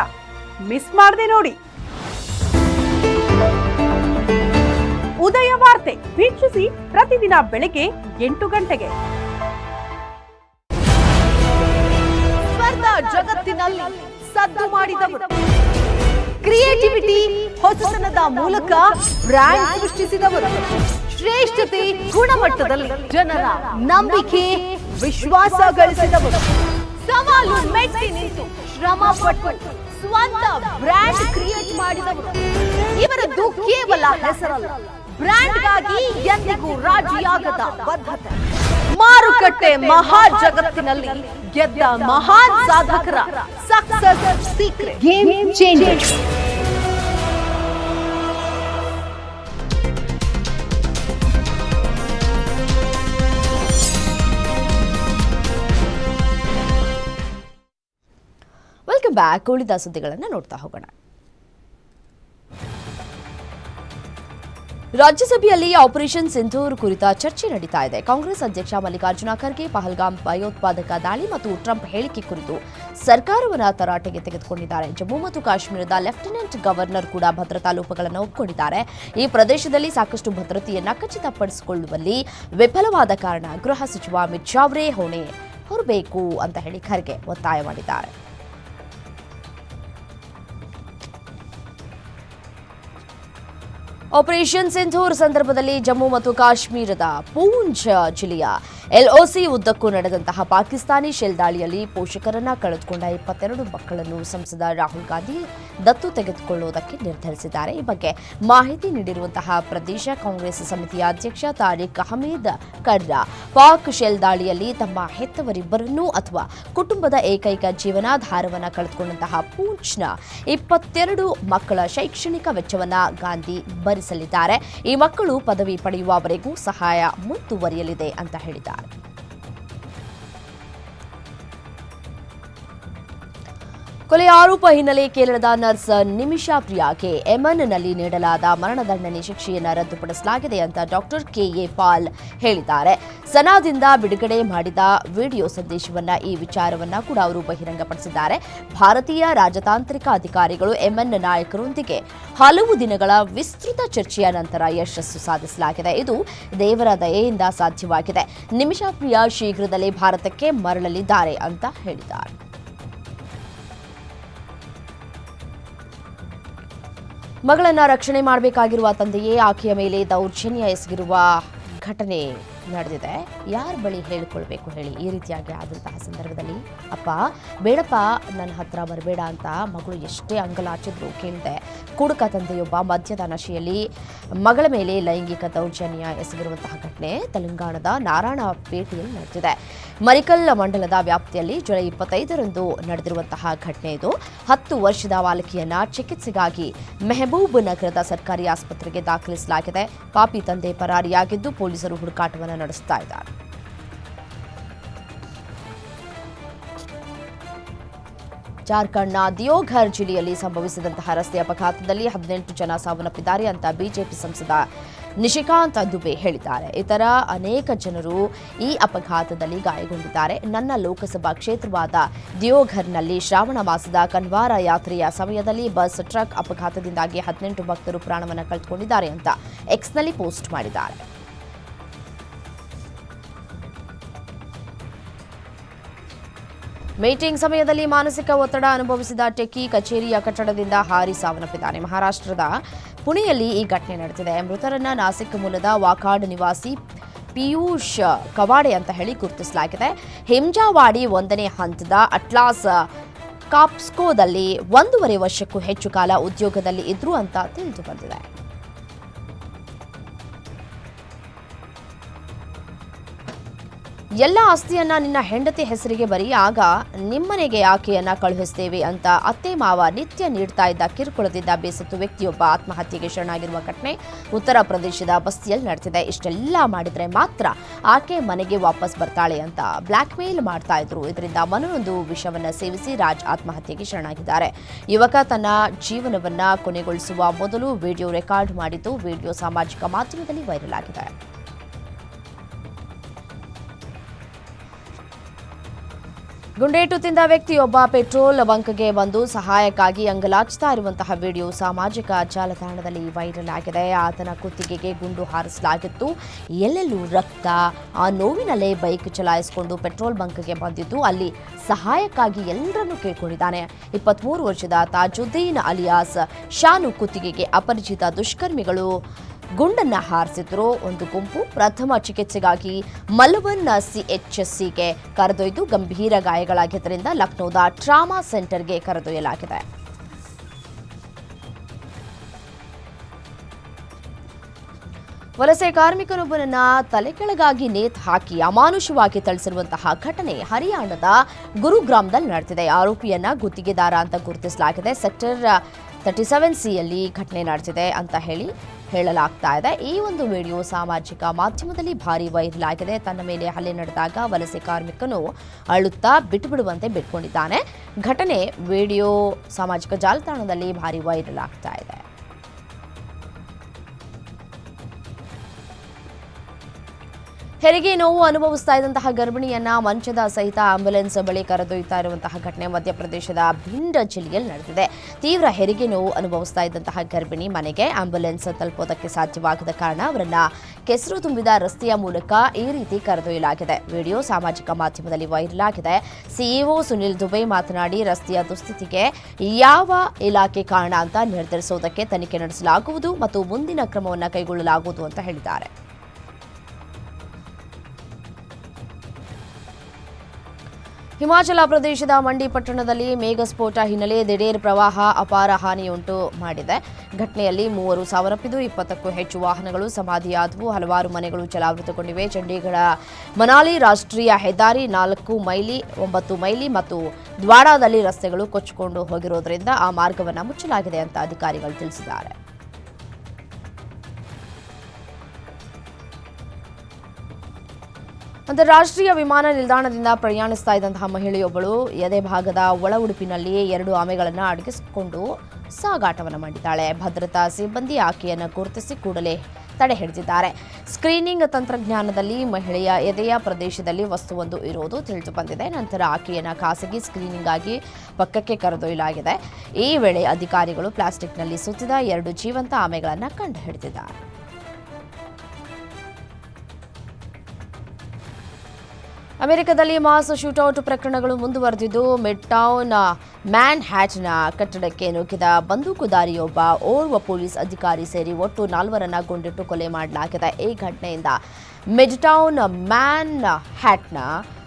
ಮಿಸ್ ಮಾಡದೆ ನೋಡಿ. ಉದಯ ವಾರ್ತೆ ವೀಕ್ಷಿಸಿ ಪ್ರತಿದಿನ ಬೆಳಗ್ಗೆ ಎಂಟು ಗಂಟೆಗೆ. ಸ್ಪರ್ಧಾ ಜಗತ್ತಿನಲ್ಲಿ ಸದ್ದು ಮಾಡಿದವರು. ಕ್ರಿಯೇಟಿವಿಟಿ ಹೊಸತನದ ಮೂಲಕ ಬ್ರ್ಯಾಂಡ್ ಸೃಷ್ಟಿಸಿದವರು. ಶ್ರೇಷ್ಠತೆ ಗುಣಮಟ್ಟದಲ್ಲಿ ಜನರ ನಂಬಿಕೆ, ವಿಶ್ವಾಸ ಗಳಿಸಿದವರು. ಸವಾಲು ಮೆಟ್ಟಿ ನಿಂತು ಶ್ರಮ ಪಟ್ಟು ಸ್ವಂತ ಬ್ರ್ಯಾಂಡ್ ಕ್ರಿಯೇಟ್ ಮಾಡಿದವರು. ಇವರದ್ದು ಕೇವಲ ಹೆಸರಲ್ಲ. ಬ್ರ್ಯಾಂಡ್ಗಾಗಿ ಎಂದಿಗೂ ರಾಜಿಯಾಗದ ಬದ್ಧತೆ. ಮಾರುಕಟ್ಟೆ ಮಹಾ ಜಗತ್ತಿನಲ್ಲಿ ಗೆದ್ದ ಮಹಾನ್ ಸಾಧಕರ success secret game changer back ಉಳಿದ ಸುದ್ದಿಗಳನ್ನು ನೋಡ್ತಾ ಹೋಗೋಣ. ರಾಜ್ಯಸಭೆಯಲ್ಲಿ ಆಪರೇಷನ್ ಸಿಂಧೂರ್ ಕುರಿತ ಚರ್ಚೆ ನಡೀತಾ ಇದೆ. ಕಾಂಗ್ರೆಸ್ ಅಧ್ಯಕ್ಷ ಮಲ್ಲಿಕಾರ್ಜುನ ಖರ್ಗೆ, ಪಹಲ್ಗಾಮ್ ಭಯೋತ್ಪಾದಕ ದಾಳಿ ಮತ್ತು ಟ್ರಂಪ್ ಹೇಳಿಕೆ ಕುರಿತು ಸರ್ಕಾರವನ್ನು ತರಾಟೆಗೆ ತೆಗೆದುಕೊಂಡಿದ್ದಾರೆ. ಜಮ್ಮು ಮತ್ತು ಕಾಶ್ಮೀರದ ಲೆಫ್ಟಿನೆಂಟ್ ಗವರ್ನರ್ ಕೂಡ ಭದ್ರತಾ ಲೋಪಗಳನ್ನು ಒಪ್ಪಿಕೊಂಡಿದ್ದಾರೆ ಈ ಪ್ರದೇಶದಲ್ಲಿ ಸಾಕಷ್ಟು ಭದ್ರತೆಯನ್ನು ಖಚಿತಪಡಿಸಿಕೊಳ್ಳುವಲ್ಲಿ ವಿಫಲವಾದ ಕಾರಣ ಗೃಹ ಸಚಿವ ಅಮಿತ್ ಶಾ ಅವರೇ ಹೊಣೆ ಹೊರಬೇಕು ಅಂತ ಹೇಳಿ ಖರ್ಗೆ ಒತ್ತಾಯ ಮಾಡಿದ್ದಾರೆ. ಆಪರೇಷನ್ ಸಿಂಧೂರ್ ಸಂದರ್ಭದಲ್ಲಿ ಜಮ್ಮು ಮತ್ತು ಕಾಶ್ಮೀರದ ಪೂಂಚ್ ಜಿಲ್ಲೆಯ ಎಲ್ಒಸಿ ಉದ್ದಕ್ಕೂ ನಡೆದಂತಹ ಪಾಕಿಸ್ತಾನಿ ಶೆಲ್ ದಾಳಿಯಲ್ಲಿ ಪೋಷಕರನ್ನ ಕಳೆದುಕೊಂಡ ಇಪ್ಪತ್ತೆರಡು ಮಕ್ಕಳನ್ನು ಸಂಸದ ರಾಹುಲ್ ಗಾಂಧಿ ದತ್ತು ತೆಗೆದುಕೊಳ್ಳುವುದಕ್ಕೆ ನಿರ್ಧರಿಸಿದ್ದಾರೆ. ಈ ಬಗ್ಗೆ ಮಾಹಿತಿ ನೀಡಿರುವಂತಹ ಪ್ರದೇಶ ಕಾಂಗ್ರೆಸ್ ಸಮಿತಿಯ ಅಧ್ಯಕ್ಷ ತಾರಿಕ್ ಅಹಮೀದ್ ಕರ್ರಾ ಪಾಕ್ ಶೆಲ್ ದಾಳಿಯಲ್ಲಿ ತಮ್ಮ ಹೆತ್ತವರಿಬ್ಬರನ್ನೂ ಅಥವಾ ಕುಟುಂಬದ ಏಕೈಕ ಜೀವನಾಧಾರವನ್ನು ಕಳೆದುಕೊಂಡಂತಹ ಪೂಂಚ್ನ ಇಪ್ಪತ್ತೆರಡು ಮಕ್ಕಳ ಶೈಕ್ಷಣಿಕ ವೆಚ್ಚವನ್ನು ಗಾಂಧಿ ಭರಿಸಲಿದ್ದಾರೆ. ಈ ಮಕ್ಕಳು ಪದವಿ ಪಡೆಯುವವರೆಗೂ ಸಹಾಯ ಮುಂದುವರಿಯಲಿದೆ ಅಂತ ಹೇಳಿದ್ದಾರೆ God. ಕೊಲೆಯ ಆರೋಪ ಹಿನ್ನೆಲೆ ಕೇರಳದ ನರ್ಸ್ ನಿಮಿಷಾ ಪ್ರಿಯಾಗೆ ಎಮನ್ನಲ್ಲಿ ನೀಡಲಾದ ಮರಣದಂಡನೆ ಶಿಕ್ಷೆಯನ್ನು ರದ್ದುಪಡಿಸಲಾಗಿದೆ ಅಂತ ಡಾಕ್ಟರ್ ಕೆಎ ಪಾಲ್ ಹೇಳಿದ್ದಾರೆ. ಸನಾದಿಂದ ಬಿಡುಗಡೆ ಮಾಡಿದ ವಿಡಿಯೋ ಸಂದೇಶವನ್ನ ಈ ವಿಚಾರವನ್ನ ಕೂಡ ಅವರು ಬಹಿರಂಗಪಡಿಸಿದ್ದಾರೆ. ಭಾರತೀಯ ರಾಜತಾಂತ್ರಿಕ ಅಧಿಕಾರಿಗಳು ಎಮನ್ ನಾಯಕರೊಂದಿಗೆ ಹಲವು ದಿನಗಳ ವಿಸ್ತೃತ ಚರ್ಚೆಯ ನಂತರ ಯಶಸ್ಸು ಸಾಧಿಸಲಾಗಿದೆ. ಇದು ದೇವರ ದಯೆಯಿಂದ ಸಾಧ್ಯವಾಗಿದೆ. ನಿಮಿಷಾ ಪ್ರಿಯಾ ಶೀಘ್ರದಲ್ಲೇ ಭಾರತಕ್ಕೆ ಮರಳಲಿದ್ದಾರೆ ಅಂತ ಹೇಳಿದ್ದಾರೆ. ಮಗಳನ್ನ ರಕ್ಷಣೆ ಮಾಡಬೇಕಾಗಿರುವ ತಂದೆಯೇ ಆಕೆಯ ಮೇಲೆ ದೌರ್ಜನ್ಯ ಎಸಗಿರುವ ಘಟನೆ. ನಡೆದಿದೆ. ಯಾರ ಬಳಿ ಹೇಳ್ಕೊಳ್ಬೇಕು ಹೇಳಿ ಈ ರೀತಿಯಾಗಿ ಆದಂತಹ ಸಂದರ್ಭದಲ್ಲಿ? ಅಪ್ಪ, ಬೇಡಪ್ಪ, ನನ್ನ ಹತ್ರ ಬರಬೇಡ ಅಂತ ಮಗಳು ಎಷ್ಟೇ ಅಂಗಲಾಚಿದ್ರು ಕೇಳಿದೆ. ಕುಡುಕ ತಂದೆಯೊಬ್ಬ ಮದ್ಯದ ನಶೆಯಲ್ಲಿ ಮಗಳ ಮೇಲೆ ಲೈಂಗಿಕ ದೌರ್ಜನ್ಯ ಎಸಗಿರುವಂತಹ ಘಟನೆ ತೆಲಂಗಾಣದ ನಾರಾಯಣಪೇಟೆಯಲ್ಲಿ ನಡೆದಿದೆ. ಮರಿಕಲ್ ಮಂಡಲದ ವ್ಯಾಪ್ತಿಯಲ್ಲಿ ಜುಲೈ ಇಪ್ಪತ್ತೈದರಂದು ನಡೆದಿರುವಂತಹ ಘಟನೆ ಇದು. ಹತ್ತು ವರ್ಷದ ಬಾಲಕಿಯನ್ನ ಚಿಕಿತ್ಸೆಗಾಗಿ ಮೆಹಬೂಬ್ ನಗರದ ಸರ್ಕಾರಿ ಆಸ್ಪತ್ರೆಗೆ ದಾಖಲಿಸಲಾಗಿದೆ. ಪಾಪಿ ತಂದೆ ಪರಾರಿಯಾಗಿದ್ದು ಪೊಲೀಸರು ಹುಡುಕಾಟವನ್ನು ನಡೆಸ್ತಾ ಇದ್ದಾರೆ. ಜಾರ್ಖಂಡ್ನ ದಿಯೋಘರ್ ಜಿಲ್ಲೆಯಲ್ಲಿ ಸಂಭವಿಸಿದಂತಹ ರಸ್ತೆ ಅಪಘಾತದಲ್ಲಿ ಹದಿನೆಂಟು ಜನ ಸಾವನ್ನಪ್ಪಿದ್ದಾರೆ ಅಂತ ಬಿಜೆಪಿ ಸಂಸದ ನಿಶಿಕಾಂತ್ ದುಬೆ ಹೇಳಿದ್ದಾರೆ. ಇತರ ಅನೇಕ ಜನರು ಈ ಅಪಘಾತದಲ್ಲಿ ಗಾಯಗೊಂಡಿದ್ದಾರೆ. ನನ್ನ ಲೋಕಸಭಾ ಕ್ಷೇತ್ರವಾದ ದಿಯೋಘರ್ನಲ್ಲಿ ಶ್ರಾವಣ ಮಾಸದ ಕನ್ವಾರ ಯಾತ್ರೆಯ ಸಮಯದಲ್ಲಿ ಬಸ್, ಟ್ರಕ್ ಅಪಘಾತದಿಂದಾಗಿ ಹದಿನೆಂಟು ಭಕ್ತರು ಪ್ರಾಣವನ್ನು ಕಳೆದುಕೊಂಡಿದ್ದಾರೆ ಅಂತ ಎಕ್ಸ್ನಲ್ಲಿ ಪೋಸ್ಟ್ ಮಾಡಿದ್ದಾರೆ. ಮೀಟಿಂಗ್ ಸಮಯದಲ್ಲಿ ಮಾನಸಿಕ ಒತ್ತಡ ಅನುಭವಿಸಿದ ಟೆಕ್ಕಿ ಕಚೇರಿಯ ಕಟ್ಟಡದಿಂದ ಹಾರಿ ಸಾವನ್ನಪ್ಪಿದ್ದಾನೆ ಮಹಾರಾಷ್ಟ್ರದ ಪುಣೆಯಲ್ಲಿ ಈ ಘಟನೆ ನಡೆದಿದೆ. ಮೃತರನ್ನ ನಾಸಿಕ್ ಮೂಲದ ವಾಕಾಡ್ ನಿವಾಸಿ ಪಿಯೂಷ್ ಕವಾಡೆ ಅಂತ ಹೇಳಿ ಗುರುತಿಸಲಾಗಿದೆ. ಹೆಂಜಾವಾಡಿ ಒಂದನೇ ಹಂತದ ಅಟ್ಲಾಸ್ ಕಾಪ್ಸ್ಕೋದಲ್ಲಿ ಒಂದೂವರೆ ವರ್ಷಕ್ಕೂ ಹೆಚ್ಚು ಕಾಲ ಉದ್ಯೋಗದಲ್ಲಿ ಇದ್ರು ಅಂತ ತಿಳಿದು ಬಂದಿದೆ. ಎಲ್ಲ ಆಸ್ತಿಯನ್ನ ನಿನ್ನ ಹೆಂಡತಿ ಹೆಸರಿಗೆ ಬರೆಯಾಗ ನಿಮ್ಮನೆಗೆ ಆಕೆಯನ್ನ ಕಳುಹಿಸ್ತೇವೆ ಅಂತ ಅತ್ತೆ ಮಾವ ನಿತ್ಯ ನೀಡ್ತಾ ಇದ್ದ ಕಿರುಕುಳದಿಂದ ಬೇಸತ್ತು ವ್ಯಕ್ತಿಯೊಬ್ಬ ಆತ್ಮಹತ್ಯೆಗೆ ಶರಣಾಗಿರುವ ಘಟನೆ ಉತ್ತರ ಪ್ರದೇಶದ ಬಸ್ತಿಯಲ್ಲಿ ನಡೆದಿದೆ. ಇಷ್ಟೆಲ್ಲ ಮಾಡಿದ್ರೆ ಮಾತ್ರ ಆಕೆ ಮನೆಗೆ ವಾಪಸ್ ಬರ್ತಾಳೆ ಅಂತ ಬ್ಲ್ಯಾಕ್ ಮೇಲ್ ಮಾಡ್ತಾ ಇದ್ರು. ಇದರಿಂದ ಮನನೊಂದು ವಿಷವನ್ನ ಸೇವಿಸಿ ರಾಜ್ ಆತ್ಮಹತ್ಯೆಗೆ ಶರಣಾಗಿದ್ದಾರೆ. ಯುವಕ ತನ್ನ ಜೀವನವನ್ನ ಕೊನೆಗೊಳಿಸುವ ಮೊದಲು ವಿಡಿಯೋ ರೆಕಾರ್ಡ್ ಮಾಡಿದ್ದು, ವಿಡಿಯೋ ಸಾಮಾಜಿಕ ಮಾಧ್ಯಮದಲ್ಲಿ ವೈರಲ್ ಆಗಿದೆ. ಗುಂಡೇಟು ತಿಂದ ವ್ಯಕ್ತಿಯೊಬ್ಬ ಪೆಟ್ರೋಲ್ ಬಂಕ್ಗೆ ಬಂದು ಸಹಾಯಕ್ಕಾಗಿ ಅಂಗಲಾಚ್ತಾ ಇರುವಂತಹ ವಿಡಿಯೋ ಸಾಮಾಜಿಕ ಜಾಲತಾಣದಲ್ಲಿ ವೈರಲ್ ಆಗಿದೆ. ಆತನ ಕುತ್ತಿಗೆಗೆ ಗುಂಡು ಹಾರಿಸಲಾಗಿತ್ತು. ಎಲ್ಲೆಲ್ಲೂ ರಕ್ತ, ಆ ನೋವಿನಲ್ಲೇ ಬೈಕ್ ಚಲಾಯಿಸಿಕೊಂಡು ಪೆಟ್ರೋಲ್ ಬಂಕ್ಗೆ ಬಂದಿದ್ದು, ಅಲ್ಲಿ ಸಹಾಯಕ್ಕಾಗಿ ಎಲ್ಲರನ್ನೂ ಕೇಳ್ಕೊಂಡಿದ್ದಾನೆ. ಇಪ್ಪತ್ಮೂರು ವರ್ಷದ ತಾಜುದ್ದೀನ್ ಅಲಿಯಾಸ್, ಶಾನು ಕುತ್ತಿಗೆಗೆ ಅಪರಿಚಿತ ದುಷ್ಕರ್ಮಿಗಳು ಗುಂಡನ್ನ ಹಾರಿಸಿದ್ರು. ಒಂದು ಗುಂಪು ಪ್ರಥಮ ಚಿಕಿತ್ಸೆಗಾಗಿ ಮಲವನ್ ಸಿಎಚ್ಎಸ್ಸಿಗೆ ಕರೆದೊಯ್ದು ಗಂಭೀರ ಗಾಯಗಳಾಗಿದ್ದರಿಂದ ಲಕ್ನೋದ ಟ್ರಾಮಾ ಸೆಂಟರ್ಗೆ ಕರೆದೊಯ್ಯಲಾಗಿದೆ. ವಲಸೆ ಕಾರ್ಮಿಕನೊಬ್ಬನನ್ನ ತಲೆ ಕೆಳಗಾಗಿ ನೇತ್ ಹಾಕಿ ಅಮಾನುಷವಾಗಿ ಥಳಿಸಿರುವಂತಹ ಘಟನೆ ಹರಿಯಾಣದ ಗುರುಗ್ರಾಮದಲ್ಲಿ ನಡೆದಿದೆ. ಆರೋಪಿಯನ್ನ ಗುತ್ತಿಗೆದಾರ ಅಂತ ಗುರುತಿಸಲಾಗಿದೆ. ಸೆಕ್ಟರ್ ತರ್ಟಿ ಸೆವೆನ್ ಸಿಯಲ್ಲಿ ಘಟನೆ ನಡೆದಿದೆ ಅಂತ ಹೇಳಿ ಹೇಳಲಾಗ್ತಾ ಇದೆ. ಈ ಒಂದು ವಿಡಿಯೋ ಸಾಮಾಜಿಕ ಮಾಧ್ಯಮದಲ್ಲಿ ಭಾರಿ ವೈರಲ್ ಆಗಿದೆ. ತನ್ನ ಮೇಲೆ ಹಲ್ಲೆ ನಡೆದಾಗ ವಲಸೆ ಕಾರ್ಮಿಕನು ಅಳುತ್ತಾ ಬಿಟ್ಟು ಬಿಡುವಂತೆ ಬಿಟ್ಕೊಂಡಿದ್ದಾನೆ. ಘಟನೆ ವಿಡಿಯೋ ಸಾಮಾಜಿಕ ಜಾಲತಾಣದಲ್ಲಿ ಭಾರಿ ವೈರಲ್ ಆಗ್ತಾ ಇದೆ. ಹೆರಿಗೆ ನೋವು ಅನುಭವಿಸ್ತಾ ಇದ್ದಂತಹ ಗರ್ಭಿಣಿಯನ್ನ ಮಂಚದ ಸಹಿತ ಆಂಬ್ಯುಲೆನ್ಸ್ ಬಳಿ ಕರೆದೊಯ್ತಾ ಇರುವಂತಹ ಘಟನೆ ಮಧ್ಯಪ್ರದೇಶದ ಭಿಂಡ ಜಿಲ್ಲೆಯಲ್ಲಿ ನಡೆದಿದೆ. ತೀವ್ರ ಹೆರಿಗೆ ನೋವು ಅನುಭವಿಸ್ತಾ ಇದ್ದಂತಹ ಗರ್ಭಿಣಿ ಮನೆಗೆ ಆಂಬ್ಯುಲೆನ್ಸ್ ತಲುಪೋದಕ್ಕೆ ಸಾಧ್ಯವಾಗದ ಕಾರಣ ಅವರನ್ನ ಕೆಸರು ತುಂಬಿದ ರಸ್ತೆಯ ಮೂಲಕ ಈ ರೀತಿ ಕರೆದೊಯ್ಯಲಾಗಿದೆ. ವಿಡಿಯೋ ಸಾಮಾಜಿಕ ಮಾಧ್ಯಮದಲ್ಲಿ ವೈರಲ್ ಆಗಿದೆ. ಸಿಇಒ ಸುನಿಲ್ ದುಬೈ ಮಾತನಾಡಿ, ರಸ್ತೆಯ ದುಸ್ಥಿತಿಗೆ ಯಾವ ಇಲಾಖೆ ಕಾರಣ ಅಂತ ನಿರ್ಧರಿಸುವುದಕ್ಕೆ ತನಿಖೆ ನಡೆಸಲಾಗುವುದು ಮತ್ತು ಮುಂದಿನ ಕ್ರಮವನ್ನು ಕೈಗೊಳ್ಳಲಾಗುವುದು ಅಂತ ಹೇಳಿದ್ದಾರೆ. ಹಿಮಾಚಲ ಪ್ರದೇಶದ ಮಂಡಿ ಪಟ್ಟಣದಲ್ಲಿ ಮೇಘಸ್ಫೋಟ ಹಿನ್ನೆಲೆ ದಿಢೀರ್ ಪ್ರವಾಹ ಅಪಾರ ಹಾನಿಯುಂಟು ಮಾಡಿದೆ. ಘಟನೆಯಲ್ಲಿ ಮೂವರು ಸಾವನ್ನಪ್ಪಿದ್ದು, ಇಪ್ಪತ್ತಕ್ಕೂ ಹೆಚ್ಚು ವಾಹನಗಳು ಸಮಾಧಿಯಾದವು. ಹಲವಾರು ಮನೆಗಳು ಜಲಾವೃತಗೊಂಡಿವೆ. ಚಂಡೀಗಢ ಮನಾಲಿ ರಾಷ್ಟ್ರೀಯ ಹೆದ್ದಾರಿ ನಾಲ್ಕು ಮೈಲಿ, ಒಂಬತ್ತು ಮೈಲಿ ಮತ್ತು ದ್ವಾಡಾದಲ್ಲಿ ರಸ್ತೆಗಳು ಕೊಚ್ಚಿಕೊಂಡು ಹೋಗಿರುವುದರಿಂದ ಆ ಮಾರ್ಗವನ್ನು ಮುಚ್ಚಲಾಗಿದೆ ಅಂತ ಅಧಿಕಾರಿಗಳು ತಿಳಿಸಿದ್ದಾರೆ. ಅಂತಾರಾಷ್ಟ್ರೀಯ ವಿಮಾನ ನಿಲ್ದಾಣದಿಂದ ಪ್ರಯಾಣಿಸ್ತಾ ಇದ್ದಂತಹ ಮಹಿಳೆಯೊಬ್ಬಳು ಎದೆ ಭಾಗದ ಒಳ ಉಡುಪಿನಲ್ಲಿ ಎರಡು ಆಮೆಗಳನ್ನು ಅಡಗಿಸಿಕೊಂಡು ಸಾಗಾಟವನ್ನು ಮಾಡಿದ್ದಾಳೆ. ಭದ್ರತಾ ಸಿಬ್ಬಂದಿ ಆಕೆಯನ್ನು ಗುರುತಿಸಿ ಕೂಡಲೇ ತಡೆ ಹಿಡಿದಿದ್ದಾರೆ. ಸ್ಕ್ರೀನಿಂಗ್ ತಂತ್ರಜ್ಞಾನದಲ್ಲಿ ಮಹಿಳೆಯ ಎದೆಯ ಪ್ರದೇಶದಲ್ಲಿ ವಸ್ತುವೊಂದು ಇರುವುದು ತಿಳಿದು ಬಂದಿದೆ. ನಂತರ ಆಕೆಯನ್ನು ಖಾಸಗಿ ಸ್ಕ್ರೀನಿಂಗ್ ಆಗಿ ಪಕ್ಕಕ್ಕೆ ಕರೆದೊಯ್ಯಲಾಗಿದೆ. ಈ ವೇಳೆ ಅಧಿಕಾರಿಗಳು ಪ್ಲಾಸ್ಟಿಕ್ನಲ್ಲಿ ಸುತ್ತಿದ ಎರಡು ಜೀವಂತ ಆಮೆಗಳನ್ನು ಕಂಡುಹಿಡಿದಿದ್ದಾರೆ ಅಮೆರಿಕದಲ್ಲಿ ಮಾಸ್ ಶೂಟೌಟ್ ಪ್ರಕರಣಗಳು ಮುಂದುವರೆದಿದ್ದು ಮಿಡ್ ಟೌನ್ ಮ್ಯಾನ್ ಹ್ಯಾಟ್ನ ಕಟ್ಟಡಕ್ಕೆ ನುಗ್ಗಿದ ಬಂದೂಕುದಾರಿಯೊಬ್ಬ ಓರ್ವ ಪೊಲೀಸ್ ಅಧಿಕಾರಿ ಸೇರಿ ಒಟ್ಟು ನಾಲ್ವರನ್ನ ಗುಂಡಿಟ್ಟು ಕೊಲೆ ಮಾಡಲಾಗಿದೆ. ಈ ಘಟನೆಯಿಂದ ಮಿಡ್ ಟೌನ್ ಮ್ಯಾನ್ ಹ್ಯಾಟ್ನ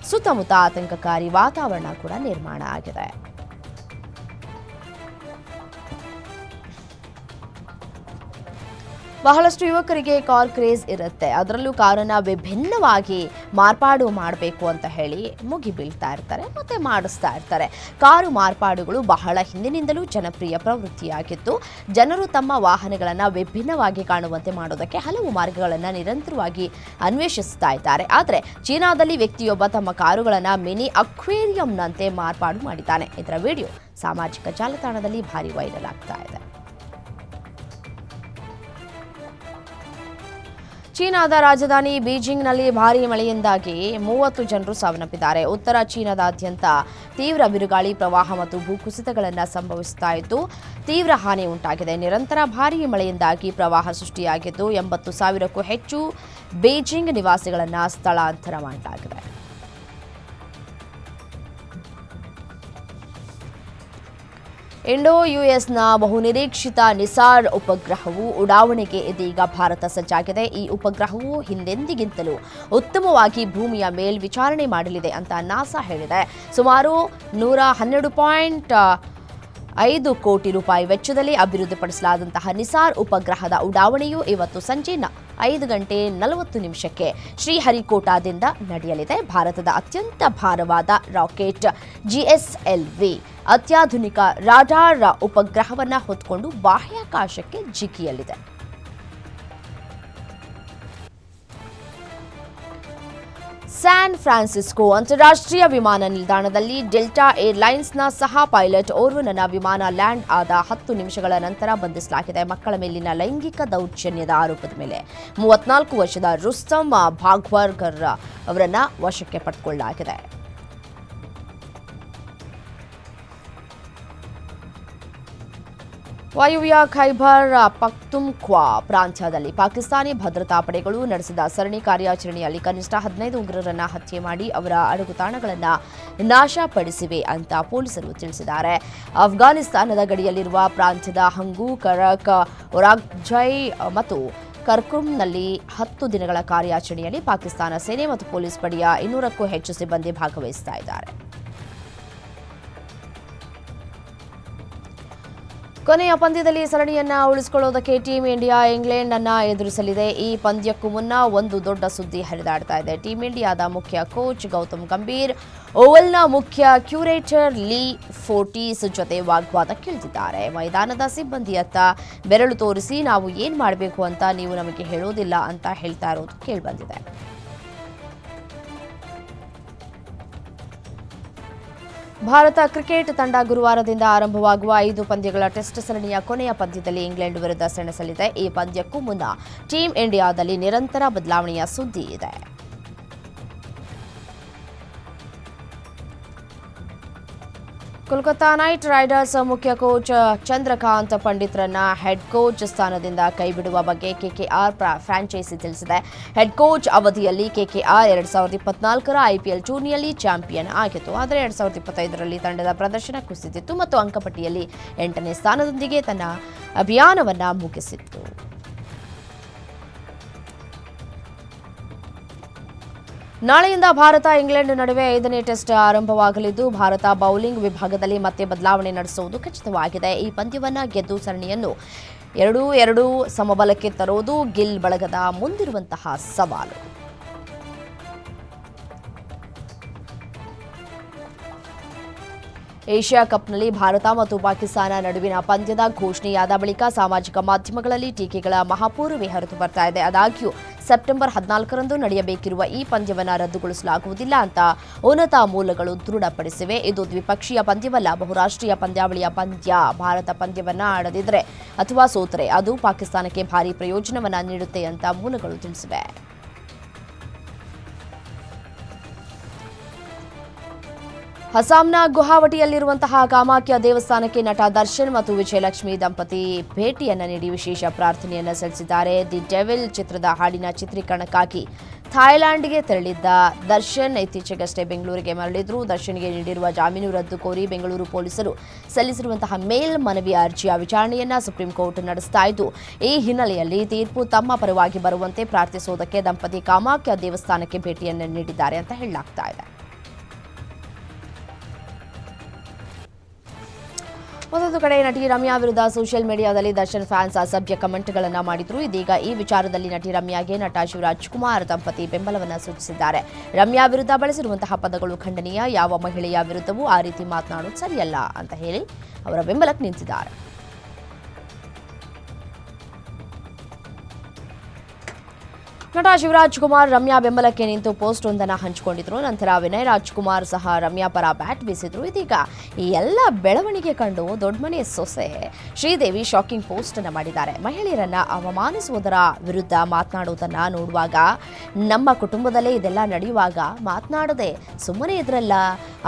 ಸುತ್ತಮುತ್ತ ಆತಂಕಕಾರಿ ವಾತಾವರಣ ಕೂಡ ನಿರ್ಮಾಣ ಆಗಿದೆ. ಬಹಳಷ್ಟು ಯುವಕರಿಗೆ ಕಾರ್ ಕ್ರೇಜ್ ಇರುತ್ತೆ. ಅದರಲ್ಲೂ ಕಾರನ್ನು ವಿಭಿನ್ನವಾಗಿ ಮಾರ್ಪಾಡು ಮಾಡಬೇಕು ಅಂತ ಹೇಳಿ ಮುಗಿ ಬೀಳ್ತಾ ಇರ್ತಾರೆ, ಮತ್ತೆ ಮಾಡಿಸ್ತಾ ಇರ್ತಾರೆ. ಕಾರು ಮಾರ್ಪಾಡುಗಳು ಬಹಳ ಹಿಂದಿನಿಂದಲೂ ಜನಪ್ರಿಯ ಪ್ರವೃತ್ತಿಯಾಗಿತ್ತು ಜನರು ತಮ್ಮ ವಾಹನಗಳನ್ನು ವಿಭಿನ್ನವಾಗಿ ಕಾಣುವಂತೆ ಮಾಡೋದಕ್ಕೆ ಹಲವು ಮಾರ್ಗಗಳನ್ನು ನಿರಂತರವಾಗಿ ಅನ್ವೇಷಿಸ್ತಾ ಇದ್ದಾರೆ. ಆದರೆ, ಚೀನಾದಲ್ಲಿ ವ್ಯಕ್ತಿಯೊಬ್ಬ ತಮ್ಮ ಕಾರುಗಳನ್ನು ಮಿನಿ ಅಕ್ವೇರಿಯಂನಂತೆ ಮಾರ್ಪಾಡು ಮಾಡಿದ್ದಾನೆ. ಇದರ ವಿಡಿಯೋ ಸಾಮಾಜಿಕ ಜಾಲತಾಣದಲ್ಲಿ ಭಾರಿ ವೈರಲ್ ಆಗ್ತಾ ಇದೆ. ಚೀನಾದ ರಾಜಧಾನಿ ಬೀಜಿಂಗ್ನಲ್ಲಿ ಭಾರೀ ಮಳೆಯಿಂದಾಗಿ ಮೂವತ್ತು ಜನರು ಸಾವನ್ನಪ್ಪಿದ್ದಾರೆ. ಉತ್ತರ ಚೀನಾದಾದ್ಯಂತ ತೀವ್ರ ಬಿರುಗಾಳಿ, ಪ್ರವಾಹ ಮತ್ತು ಭೂಕುಸಿತಗಳನ್ನು ಸಂಭವಿಸ್ತಾ ಇದ್ದು, ತೀವ್ರ ಹಾನಿ ಉಂಟಾಗಿದೆ. ನಿರಂತರ ಭಾರೀ ಮಳೆಯಿಂದಾಗಿ ಪ್ರವಾಹ ಸೃಷ್ಟಿಯಾಗಿದ್ದು, ಎಂಬತ್ತು ಸಾವಿರಕ್ಕೂ ಹೆಚ್ಚು ಬೀಜಿಂಗ್ ನಿವಾಸಿಗಳನ್ನು ಸ್ಥಳಾಂತರ ಮಾಡಲಾಗಿದೆ. ಇಂಡೋ ಯುಎಸ್ನ ಬಹುನಿರೀಕ್ಷಿತ ನಿಸಾರ್ ಉಪಗ್ರಹವು ಉಡಾವಣೆಗೆ ಇದೀಗ ಭಾರತ ಸಜ್ಜಾಗಿದೆ. ಈ ಉಪಗ್ರಹವು ಹಿಂದೆಂದಿಗಿಂತಲೂ ಉತ್ತಮವಾಗಿ ಭೂಮಿಯ ಮೇಲ್ವಿಚಾರಣೆ ಮಾಡಲಿದೆ ಅಂತ ನಾಸಾ ಹೇಳಿದೆ. ಸುಮಾರು ನೂರ ಹನ್ನೆರಡು ಪಾಯಿಂಟ್ ಐದು ಕೋಟಿ ರೂಪಾಯಿ ವೆಚ್ಚದಲ್ಲಿ ಅಭಿವೃದ್ಧಿಪಡಿಸಲಾದಂತಹ ನಿಸಾರ್ ಉಪಗ್ರಹದ ಉಡಾವಣೆಯು ಇವತ್ತು ಸಂಜೆ ಐದು ಗಂಟೆ ನಲವತ್ತು ನಿಮಿಷಕ್ಕೆ ಶ್ರೀಹರಿಕೋಟಾದಿಂದ ನಡೆಯಲಿದೆ. ಭಾರತದ ಅತ್ಯಂತ ಭಾರವಾದ ರಾಕೆಟ್ ಜಿಎಸ್ಎಲ್ವಿ ಅತ್ಯಾಧುನಿಕ ರಾಡಾರ್ ಉಪಗ್ರಹವನ್ನು ಹೊತ್ತುಕೊಂಡು ಬಾಹ್ಯಾಕಾಶಕ್ಕೆ ಜಿಗಿಯಲಿದೆ. ಸ್ಯಾನ್ ಫ್ರಾನ್ಸಿಸ್ಕೋ ಅಂತಾರಾಷ್ಟ್ರೀಯ ವಿಮಾನ ನಿಲ್ದಾಣದಲ್ಲಿ ಡೆಲ್ಟಾ ಏರ್ಲೈನ್ಸ್ನ ಸಹ ಪೈಲಟ್ ಓರ್ವನನ್ನ ವಿಮಾನ ಲ್ಯಾಂಡ್ ಆದ ಹತ್ತು ನಿಮಿಷಗಳ ನಂತರ ಬಂಧಿಸಲಾಗಿದೆ. ಮಕ್ಕಳ ಮೇಲಿನ ಲೈಂಗಿಕ ದೌರ್ಜನ್ಯದ ಆರೋಪದ ಮೇಲೆ ಮೂವತ್ನಾಲ್ಕು ವರ್ಷದ ರುಸ್ತಮ್ ಭಾಗ್ವರ್ಕರ್ ಅವರನ್ನ ವಶಕ್ಕೆ ಪಡೆದುಕೊಳ್ಳಲಾಗಿದೆ ವಾಯುವ್ಯ ಖೈಬರ್ ಪಕ್ತುಮ್ಖ್ವಾ ಪ್ರಾಂತ್ಯದಲ್ಲಿ ಪಾಕಿಸ್ತಾನಿ ಭದ್ರತಾ ಪಡೆಗಳು ನಡೆಸಿದ ಸರಣಿ ಕಾರ್ಯಾಚರಣೆಯಲ್ಲಿ ಕನಿಷ್ಠ ಹದಿನೈದು ಉಗ್ರರನ್ನು ಹತ್ಯೆ ಮಾಡಿ ಅವರ ಅಡಗುತಾಣಗಳನ್ನು ನಾಶಪಡಿಸಿವೆ ಅಂತ ಪೊಲೀಸರು ತಿಳಿಸಿದ್ದಾರೆ. ಅಫ್ಘಾನಿಸ್ತಾನದ ಗಡಿಯಲ್ಲಿರುವ ಪ್ರಾಂತ್ಯದ ಹಂಗು, ಕರಕ್, ಒರಾಗ್ಜೈ ಮತ್ತು ಕರ್ಕುಮ್ನಲ್ಲಿ ಹತ್ತು ದಿನಗಳ ಕಾರ್ಯಾಚರಣೆಯಲ್ಲಿ ಪಾಕಿಸ್ತಾನ ಸೇನೆ ಮತ್ತು ಪೊಲೀಸ್ ಪಡೆಯ ಇನ್ನೂರಕ್ಕೂ ಹೆಚ್ಚು ಸಿಬ್ಬಂದಿ ಭಾಗವಹಿಸ್ತಾ ಕೊನೆಯ ಪಂದ್ಯದಲ್ಲಿ ಸರಣಿಯನ್ನ ಉಳಿಸಿಕೊಳ್ಳೋದಕ್ಕೆ ಟೀಂ ಇಂಡಿಯಾ ಇಂಗ್ಲೆಂಡ್ ಅನ್ನ ಎದುರಿಸಲಿದೆ. ಈ ಪಂದ್ಯಕ್ಕೂ ಮುನ್ನ ಒಂದು ದೊಡ್ಡ ಸುದ್ದಿ ಹರಿದಾಡ್ತಾ ಇದೆ. ಟೀಂ ಇಂಡಿಯಾದ ಮುಖ್ಯ ಕೋಚ್ ಗೌತಮ್ ಗಂಭೀರ್ ಓವಲ್ನ ಮುಖ್ಯ ಕ್ಯೂರೇಟರ್ ಲೀ ಫೋರ್ಟೀಸ್ ಜೊತೆ ವಾಗ್ವಾದಕ್ಕಿಳಿದಿದ್ದಾರೆ ಮೈದಾನದ ಸಿಬ್ಬಂದಿಯತ್ತ ಬೆರಳು ತೋರಿಸಿ ನಾವು ಏನ್ ಮಾಡಬೇಕು ಅಂತ ನೀವು ನಮಗೆ ಹೇಳೋದಿಲ್ಲ ಅಂತ ಹೇಳ್ತಾ ಇರೋದು ಕೇಳಿಬಂದಿದೆ. ಭಾರತ ಕ್ರಿಕೆಟ್ ತಂಡ ಗುರುವಾರದಿಂದ ಆರಂಭವಾಗುವ ಐದು ಪಂದ್ಯಗಳ ಟೆಸ್ಟ್ ಸರಣಿಯ ಕೊನೆಯ ಪಂದ್ಯದಲ್ಲಿ ಇಂಗ್ಲೆಂಡ್ ವಿರುದ್ಧ ಸೆಣಸಲಿದೆ. ಈ ಪಂದ್ಯಕ್ಕೂ ಮುನ್ನ ಟೀಂ ಇಂಡಿಯಾದಲ್ಲಿ ನಿರಂತರ ಬದಲಾವಣೆಯ ಸುದ್ದಿ ಇದೆ. ಕೋಲ್ಕತಾ ನೈಟ್ ರೈಡರ್ಸ್ ಮುಖ್ಯ ಕೋಚ್ ಚಂದ್ರಕಾಂತ್ ಪಂಡಿತ್ರನ್ನ ಹೆಡ್ ಕೋಚ್ ಸ್ಥಾನದಿಂದ ಕೈಬಿಡುವ ಬಗ್ಗೆ ಕೆಕೆಆರ್ ಫ್ರಾಂಚೈಸಿ ತಿಳಿಸಿದೆ. ಹೆಡ್ ಕೋಚ್ ಅವಧಿಯಲ್ಲಿ ಕೆಕೆಆರ್ ಎರಡ್ ಸಾವಿರದ ಇಪ್ಪತ್ನಾಲ್ಕರ ಐಪಿಎಲ್ ಟೂರ್ನಿಯಲ್ಲಿ ಚಾಂಪಿಯನ್ ಆಗಿತ್ತು. ಆದರೆ ಎರಡ್ ಸಾವಿರದ ಇಪ್ಪತ್ತೈದರಲ್ಲಿ ತಂಡದ ಪ್ರದರ್ಶನ ಕುಸಿದಿತ್ತು ಮತ್ತು ಅಂಕಪಟ್ಟಿಯಲ್ಲಿ ಎಂಟನೇ ಸ್ಥಾನದೊಂದಿಗೆ ತನ್ನ ಅಭಿಯಾನವನ್ನು ಮುಗಿಸಿತ್ತು. ನಾಳೆಯಿಂದ ಭಾರತ, ಇಂಗ್ಲೆಂಡ್ ನಡುವೆ ಐದನೇ ಟೆಸ್ಟ್ ಆರಂಭವಾಗಲಿದ್ದು, ಭಾರತ ಬೌಲಿಂಗ್ ವಿಭಾಗದಲ್ಲಿ ಮತ್ತೆ ಬದಲಾವಣೆ ನಡೆಸುವುದು ಖಚಿತವಾಗಿದೆ. ಈ ಪಂದ್ಯವನ್ನು ಗೆದ್ದು ಸರಣಿಯನ್ನು ಎರಡೂ ಎರಡೂ ಸಮಬಲಕ್ಕೆ ತರುವುದು ಗಿಲ್ ಬಳಗದ ಮುಂದಿರುವಂತಹ ಸವಾಲು. ಏಷ್ಯಾ ಕಪ್ನಲ್ಲಿ ಭಾರತ ಮತ್ತು ಪಾಕಿಸ್ತಾನ ನಡುವಿನ ಪಂದ್ಯದ ಘೋಷಣೆಯಾದ ಬಳಿಕ ಸಾಮಾಜಿಕ ಮಾಧ್ಯಮಗಳಲ್ಲಿ ಟೀಕೆಗಳ ಮಹಾಪೂರ್ವೇ ಹರಿದು ಬರ್ತಾ ಇದೆ. ಆದಾಗ್ಯೂ, ಸೆಪ್ಟೆಂಬರ್ ಹದಿನಾಲ್ಕರಂದು ನಡೆಯಬೇಕಿರುವ ಈ ಪಂದ್ಯವನ್ನು ರದ್ದುಗೊಳಿಸಲಾಗುವುದಿಲ್ಲ ಅಂತ ಉನ್ನತ ಮೂಲಗಳು ದೃಢಪಡಿಸಿವೆ. ಇದು ದ್ವಿಪಕ್ಷೀಯ ಪಂದ್ಯವಲ್ಲ, ಬಹುರಾಷ್ಟ್ರೀಯ ಪಂದ್ಯಾವಳಿಯ ಪಂದ್ಯ. ಭಾರತ ಪಂದ್ಯವನ್ನು ಆಡದಿದ್ರೆ ಅಥವಾ ಸೋತರೆ ಅದು ಪಾಕಿಸ್ತಾನಕ್ಕೆ ಭಾರೀ ಪ್ರಯೋಜನವನ್ನು ನೀಡುತ್ತೆ ಅಂತ ಮೂಲಗಳು ತಿಳಿಸಿವೆ. ಅಸ್ಸಾಂನ ಗುವಾಹಟಿಯಲ್ಲಿರುವಂತಹ ಕಾಮಾಖ್ಯ ದೇವಸ್ಥಾನಕ್ಕೆ ನಟ ದರ್ಶನ್ ಮತ್ತು ವಿಜಯಲಕ್ಷ್ಮಿ ದಂಪತಿ ಭೇಟಿಯನ್ನು ನೀಡಿ ವಿಶೇಷ ಪ್ರಾರ್ಥನೆಯನ್ನು ಸಲ್ಲಿಸಿದ್ದಾರೆ. ದಿ ಡೆವಿಲ್ ಚಿತ್ರದ ಹಾಡಿನ ಚಿತ್ರೀಕರಣಕ್ಕಾಗಿ ಥಾಯ್ಲ್ಯಾಂಡ್ಗೆ ತೆರಳಿದ್ದ ದರ್ಶನ್ ಇತ್ತೀಚೆಗಷ್ಟೇ ಬೆಂಗಳೂರಿಗೆ ಮರಳಿದ್ರು. ದರ್ಶನ್ಗೆ ನೀಡಿರುವ ಜಾಮೀನು ರದ್ದು ಕೋರಿ ಬೆಂಗಳೂರು ಪೊಲೀಸರು ಸಲ್ಲಿಸಿರುವಂತಹ ಮೇಲ್ ಮನವಿ ಅರ್ಜಿಯ ವಿಚಾರಣೆಯನ್ನ ಸುಪ್ರೀಂ ಕೋರ್ಟ್ ನಡೆಸ್ತಾ ಇದ್ದು, ಈ ಹಿನ್ನೆಲೆಯಲ್ಲಿ ತೀರ್ಪು ತಮ್ಮ ಪರವಾಗಿ ಬರುವಂತೆ ಪ್ರಾರ್ಥಿಸುವುದಕ್ಕೆ ದಂಪತಿ ಕಾಮಾಖ್ಯ ದೇವಸ್ಥಾನಕ್ಕೆ ಭೇಟಿಯನ್ನು ನೀಡಿದ್ದಾರೆ ಅಂತ ಹೇಳಲಾಗ್ತಾ ಇದೆ. ಮತ್ತೊಂದು ಕಡೆ ನಟಿ ರಮ್ಯಾ ವಿರುದ್ಧ ಸೋಷಿಯಲ್ ಮೀಡಿಯಾದಲ್ಲಿ ದರ್ಶನ್ ಫ್ಯಾನ್ಸ್ ಅಸಭ್ಯ ಕಮೆಂಟ್ಗಳನ್ನು ಮಾಡಿದ್ರು. ಇದೀಗ ಈ ವಿಚಾರದಲ್ಲಿ ನಟಿ ರಮ್ಯಾಗೆ ನಟ ಶಿವರಾಜ್ ಕುಮಾರ್ ದಂಪತಿ ಬೆಂಬಲವನ್ನು ಸೂಚಿಸಿದ್ದಾರೆ. ರಮ್ಯಾ ವಿರುದ್ಧ ಬಳಸಿರುವಂತಹ ಪದಗಳು ಖಂಡನೀಯ. ಯಾವ ಮಹಿಳೆಯ ವಿರುದ್ಧವೂ ಆ ರೀತಿ ಮಾತನಾಡೋದು ಸರಿಯಲ್ಲ ಅಂತ ಹೇಳಿ ಅವರ ಬೆಂಬಲಕ್ಕೆ ನಿಂತಿದ್ದಾರೆ. ನಟ ಶಿವರಾಜ್ ಕುಮಾರ್ ರಮ್ಯಾ ಬೆಂಬಲಕ್ಕೆ ನಿಂತು ಪೋಸ್ಟ್ ಒಂದನ್ನು ಹಂಚಿಕೊಂಡಿದ್ರು. ನಂತರ ವಿನಯ್ ರಾಜ್ಕುಮಾರ್ ಸಹ ರಮ್ಯಾ ಪರ ಬ್ಯಾಟ್ ಬೀಸಿದ್ರು. ಇದೀಗ ಈ ಎಲ್ಲ ಬೆಳವಣಿಗೆ ಕಂಡು ದೊಡ್ಡಮನೆ ಸೊಸೆ ಶ್ರೀದೇವಿ ಶಾಕಿಂಗ್ ಪೋಸ್ಟ್ ಅನ್ನು ಮಾಡಿದ್ದಾರೆ. ಮಹಿಳೆಯರನ್ನ ಅವಮಾನಿಸುವುದರ ವಿರುದ್ಧ ಮಾತನಾಡುವುದನ್ನು ನೋಡುವಾಗ ನಮ್ಮ ಕುಟುಂಬದಲ್ಲೇ ಇದೆಲ್ಲ ನಡೆಯುವಾಗ ಮಾತನಾಡದೆ ಸುಮ್ಮನೆ ಇದ್ರಲ್ಲ,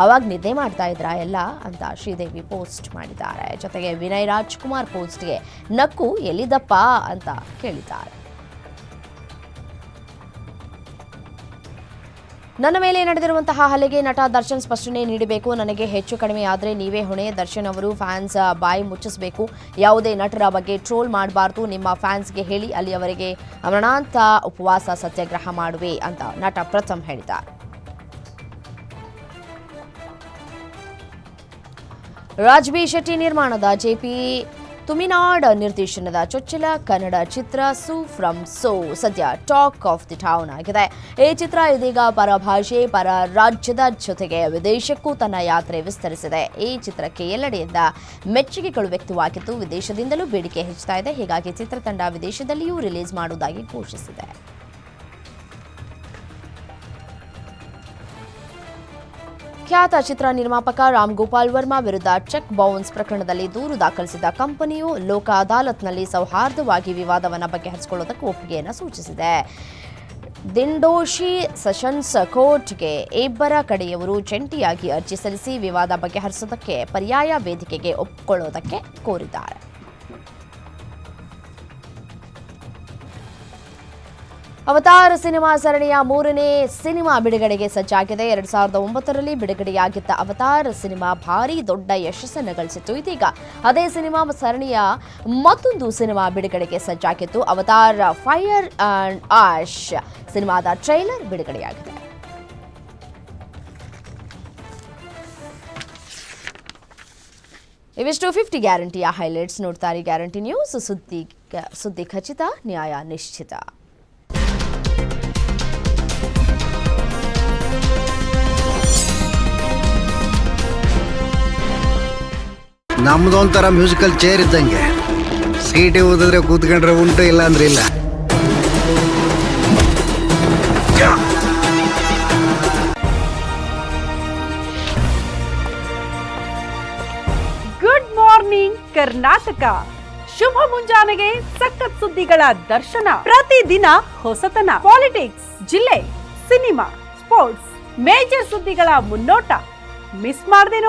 ಅವಾಗ ನಿದ್ದೆ ಮಾಡ್ತಾ ಇದ್ರ ಎಲ್ಲ ಅಂತ ಶ್ರೀದೇವಿ ಪೋಸ್ಟ್ ಮಾಡಿದ್ದಾರೆ. ಜೊತೆಗೆ ವಿನಯ್ ರಾಜ್ಕುಮಾರ್ ಪೋಸ್ಟ್ಗೆ ನಕ್ಕು ಎಲ್ಲಿದಪ್ಪ ಅಂತ ಕೇಳಿದ್ದಾರೆ. ನನ್ನ ಮೇಲೆ ನಡೆದಿರುವಂತಹ ಹಲ್ಲೆಗೆ ನಟ ದರ್ಶನ್ ಸ್ಪಷ್ಟನೆ ನೀಡಬೇಕು. ನನಗೆ ಹೆಚ್ಚು ಕಡಿಮೆ ಆದರೆ ನೀವೇ ಹೊಣೆ. ದರ್ಶನ್ ಅವರು ಫ್ಯಾನ್ಸ್ ಬಾಯಿ ಮುಚ್ಚಿಸಬೇಕು. ಯಾವುದೇ ನಟರ ಬಗ್ಗೆ ಟ್ರೋಲ್ ಮಾಡಬಾರ್ದು. ನಿಮ್ಮ ಫ್ಯಾನ್ಸ್ಗೆ ಹೇಳಿ, ಅಲ್ಲಿಯವರೆಗೆ ಮರಣಾಂತ ಉಪವಾಸ ಸತ್ಯಾಗ್ರಹ ಮಾಡುವೆ ಅಂತ ನಟ ಪ್ರಥಮ್ ಹೇಳಿದ್ದಾರೆ. ರಾಜ್ಬಿ ಶೆಟ್ಟಿ ನಿರ್ಮಾಣದ ಜೆಪಿ ತುಮಿನಾಡ್ ನಿರ್ದೇಶನದ ಚೊಚ್ಚಲ ಕನ್ನಡ ಚಿತ್ರ ಸೂ ಫ್ರಮ್ ಸೋ. ಸದ್ಯ ಟಾಕ್ ಆಫ್ ದಿ ಟೌನ್ ಆಗಿದೆ. ಈ ಚಿತ್ರ ಇದೀಗ ಪರಭಾಷೆ ಪರ ರಾಜ್ಯದ ಜೊತೆಗೆ ವಿದೇಶಕ್ಕೂ ತನ್ನ ಯಾತ್ರೆ ವಿಸ್ತರಿಸಿದೆ. ಈ ಚಿತ್ರಕ್ಕೆ ಎಲ್ಲೆಡೆಯಿಂದ ಮೆಚ್ಚುಗೆಗಳು ವ್ಯಕ್ತವಾಗಿದ್ದು, ವಿದೇಶದಿಂದಲೂ ಬೇಡಿಕೆ ಹೆಚ್ಚುತ್ತಾ ಇದೆ. ಹೀಗಾಗಿ ಚಿತ್ರತಂಡ ವಿದೇಶದಲ್ಲಿಯೂ ರಿಲೀಸ್ ಮಾಡುವುದಾಗಿ ಘೋಷಿಸಿದೆ. ಖ್ಯಾತ ಚಿತ್ರ ನಿರ್ಮಾಪಕ ರಾಮ್ ಗೋಪಾಲ್ ವರ್ಮಾ ವಿರುದ್ಧ ಚೆಕ್ ಬೌನ್ಸ್ ಪ್ರಕರಣದಲ್ಲಿ ದೂರು ದಾಖಲಿಸಿದ ಕಂಪನಿಯು ಲೋಕ ಅದಾಲತ್ನಲ್ಲಿ ಸೌಹಾರ್ದವಾಗಿ ವಿವಾದವನ್ನು ಬಗೆಹರಿಸಿಕೊಳ್ಳುವುದಕ್ಕೆ ಒಪ್ಪಿಗೆಯನ್ನು ಸೂಚಿಸಿದೆ. ದಿಂಡೋಶಿ ಸೆಷನ್ಸ್ ಕೋರ್ಟ್ಗೆ ಇಬ್ಬರ ಕಡೆಯವರು ಜಂಟಿಯಾಗಿ ಅರ್ಜಿ ಸಲ್ಲಿಸಿ ವಿವಾದ ಬಗೆಹರಿಸುವುದಕ್ಕೆ ಪರ್ಯಾಯ ವೇದಿಕೆಗೆ ಒಪ್ಪಿಕೊಳ್ಳುವುದಕ್ಕೆ ಕೋರಿದ್ದಾರೆ. ಅವತಾರ ಸಿನಿಮಾ ಸರಣಿಯ ಮೂರನೇ ಸಿನಿಮಾ ಬಿಡುಗಡೆಗೆ ಸಜ್ಜಾಗಿದೆ. ಎರಡ್ ಸಾವಿರದ ಒಂಬತ್ತರಲ್ಲಿ ಬಿಡುಗಡೆಯಾಗಿದ್ದ ಅವತಾರ ಸಿನಿಮಾ ಭಾರಿ ದೊಡ್ಡ ಯಶಸ್ಸನ್ನು ಗಳಿಸಿತ್ತು. ಇದೀಗ ಅದೇ ಸಿನಿಮಾ ಸರಣಿಯ ಮತ್ತೊಂದು ಸಿನಿಮಾ ಬಿಡುಗಡೆಗೆ ಸಜ್ಜಾಗಿತ್ತು ಅವತಾರ್ ಫೈರ್ ಅಂಡ್ ಆಶ್ ಸಿನಿಮಾದ ಟ್ರೈಲರ್ ಬಿಡುಗಡೆಯಾಗಿದೆ. ಇವಿಷ್ಟು ಫಿಫ್ಟಿ ಗ್ಯಾರಂಟಿಯ ಹೈಲೈಟ್ಸ್ ನೋಡ್ತಾರೆ ಗ್ಯಾರಂಟಿ ನ್ಯೂಸ್ ಸುದ್ದಿ ಸುದ್ದಿ ಖಚಿತ, ನ್ಯಾಯ ನಿಶ್ಚಿತ. ನಮ್ದು ಒಂಥರ ಮ್ಯೂಸಿಕಲ್ ಚೇರ್ ಇದ್ದಂಗೆ. ಸೀಟಿ ಓದಿದ್ರೆ ಕೂತ್ಕೊಂಡ್ರೆ ಉಂಟು ಇಲ್ಲ ಅಂದ್ರೆ ಇಲ್ಲ. ಗುಡ್ ಮಾರ್ನಿಂಗ್ ಕರ್ನಾಟಕ ಶುಭ ಮುಂಜಾನೆಗೆ ಸಖತ್ ಸುದ್ದಿಗಳ ದರ್ಶನ. ಪ್ರತಿದಿನ ಹೊಸತನ. ಪಾಲಿಟಿಕ್ಸ್ ಜಿಲ್ಲೆ ಸಿನಿಮಾ ಸ್ಪೋರ್ಟ್ಸ್ ಮೇಜರ್ ಸುದ್ದಿಗಳ ಮುನ್ನೋಟ. ಮಿಸ್ ಮಾಡದೆ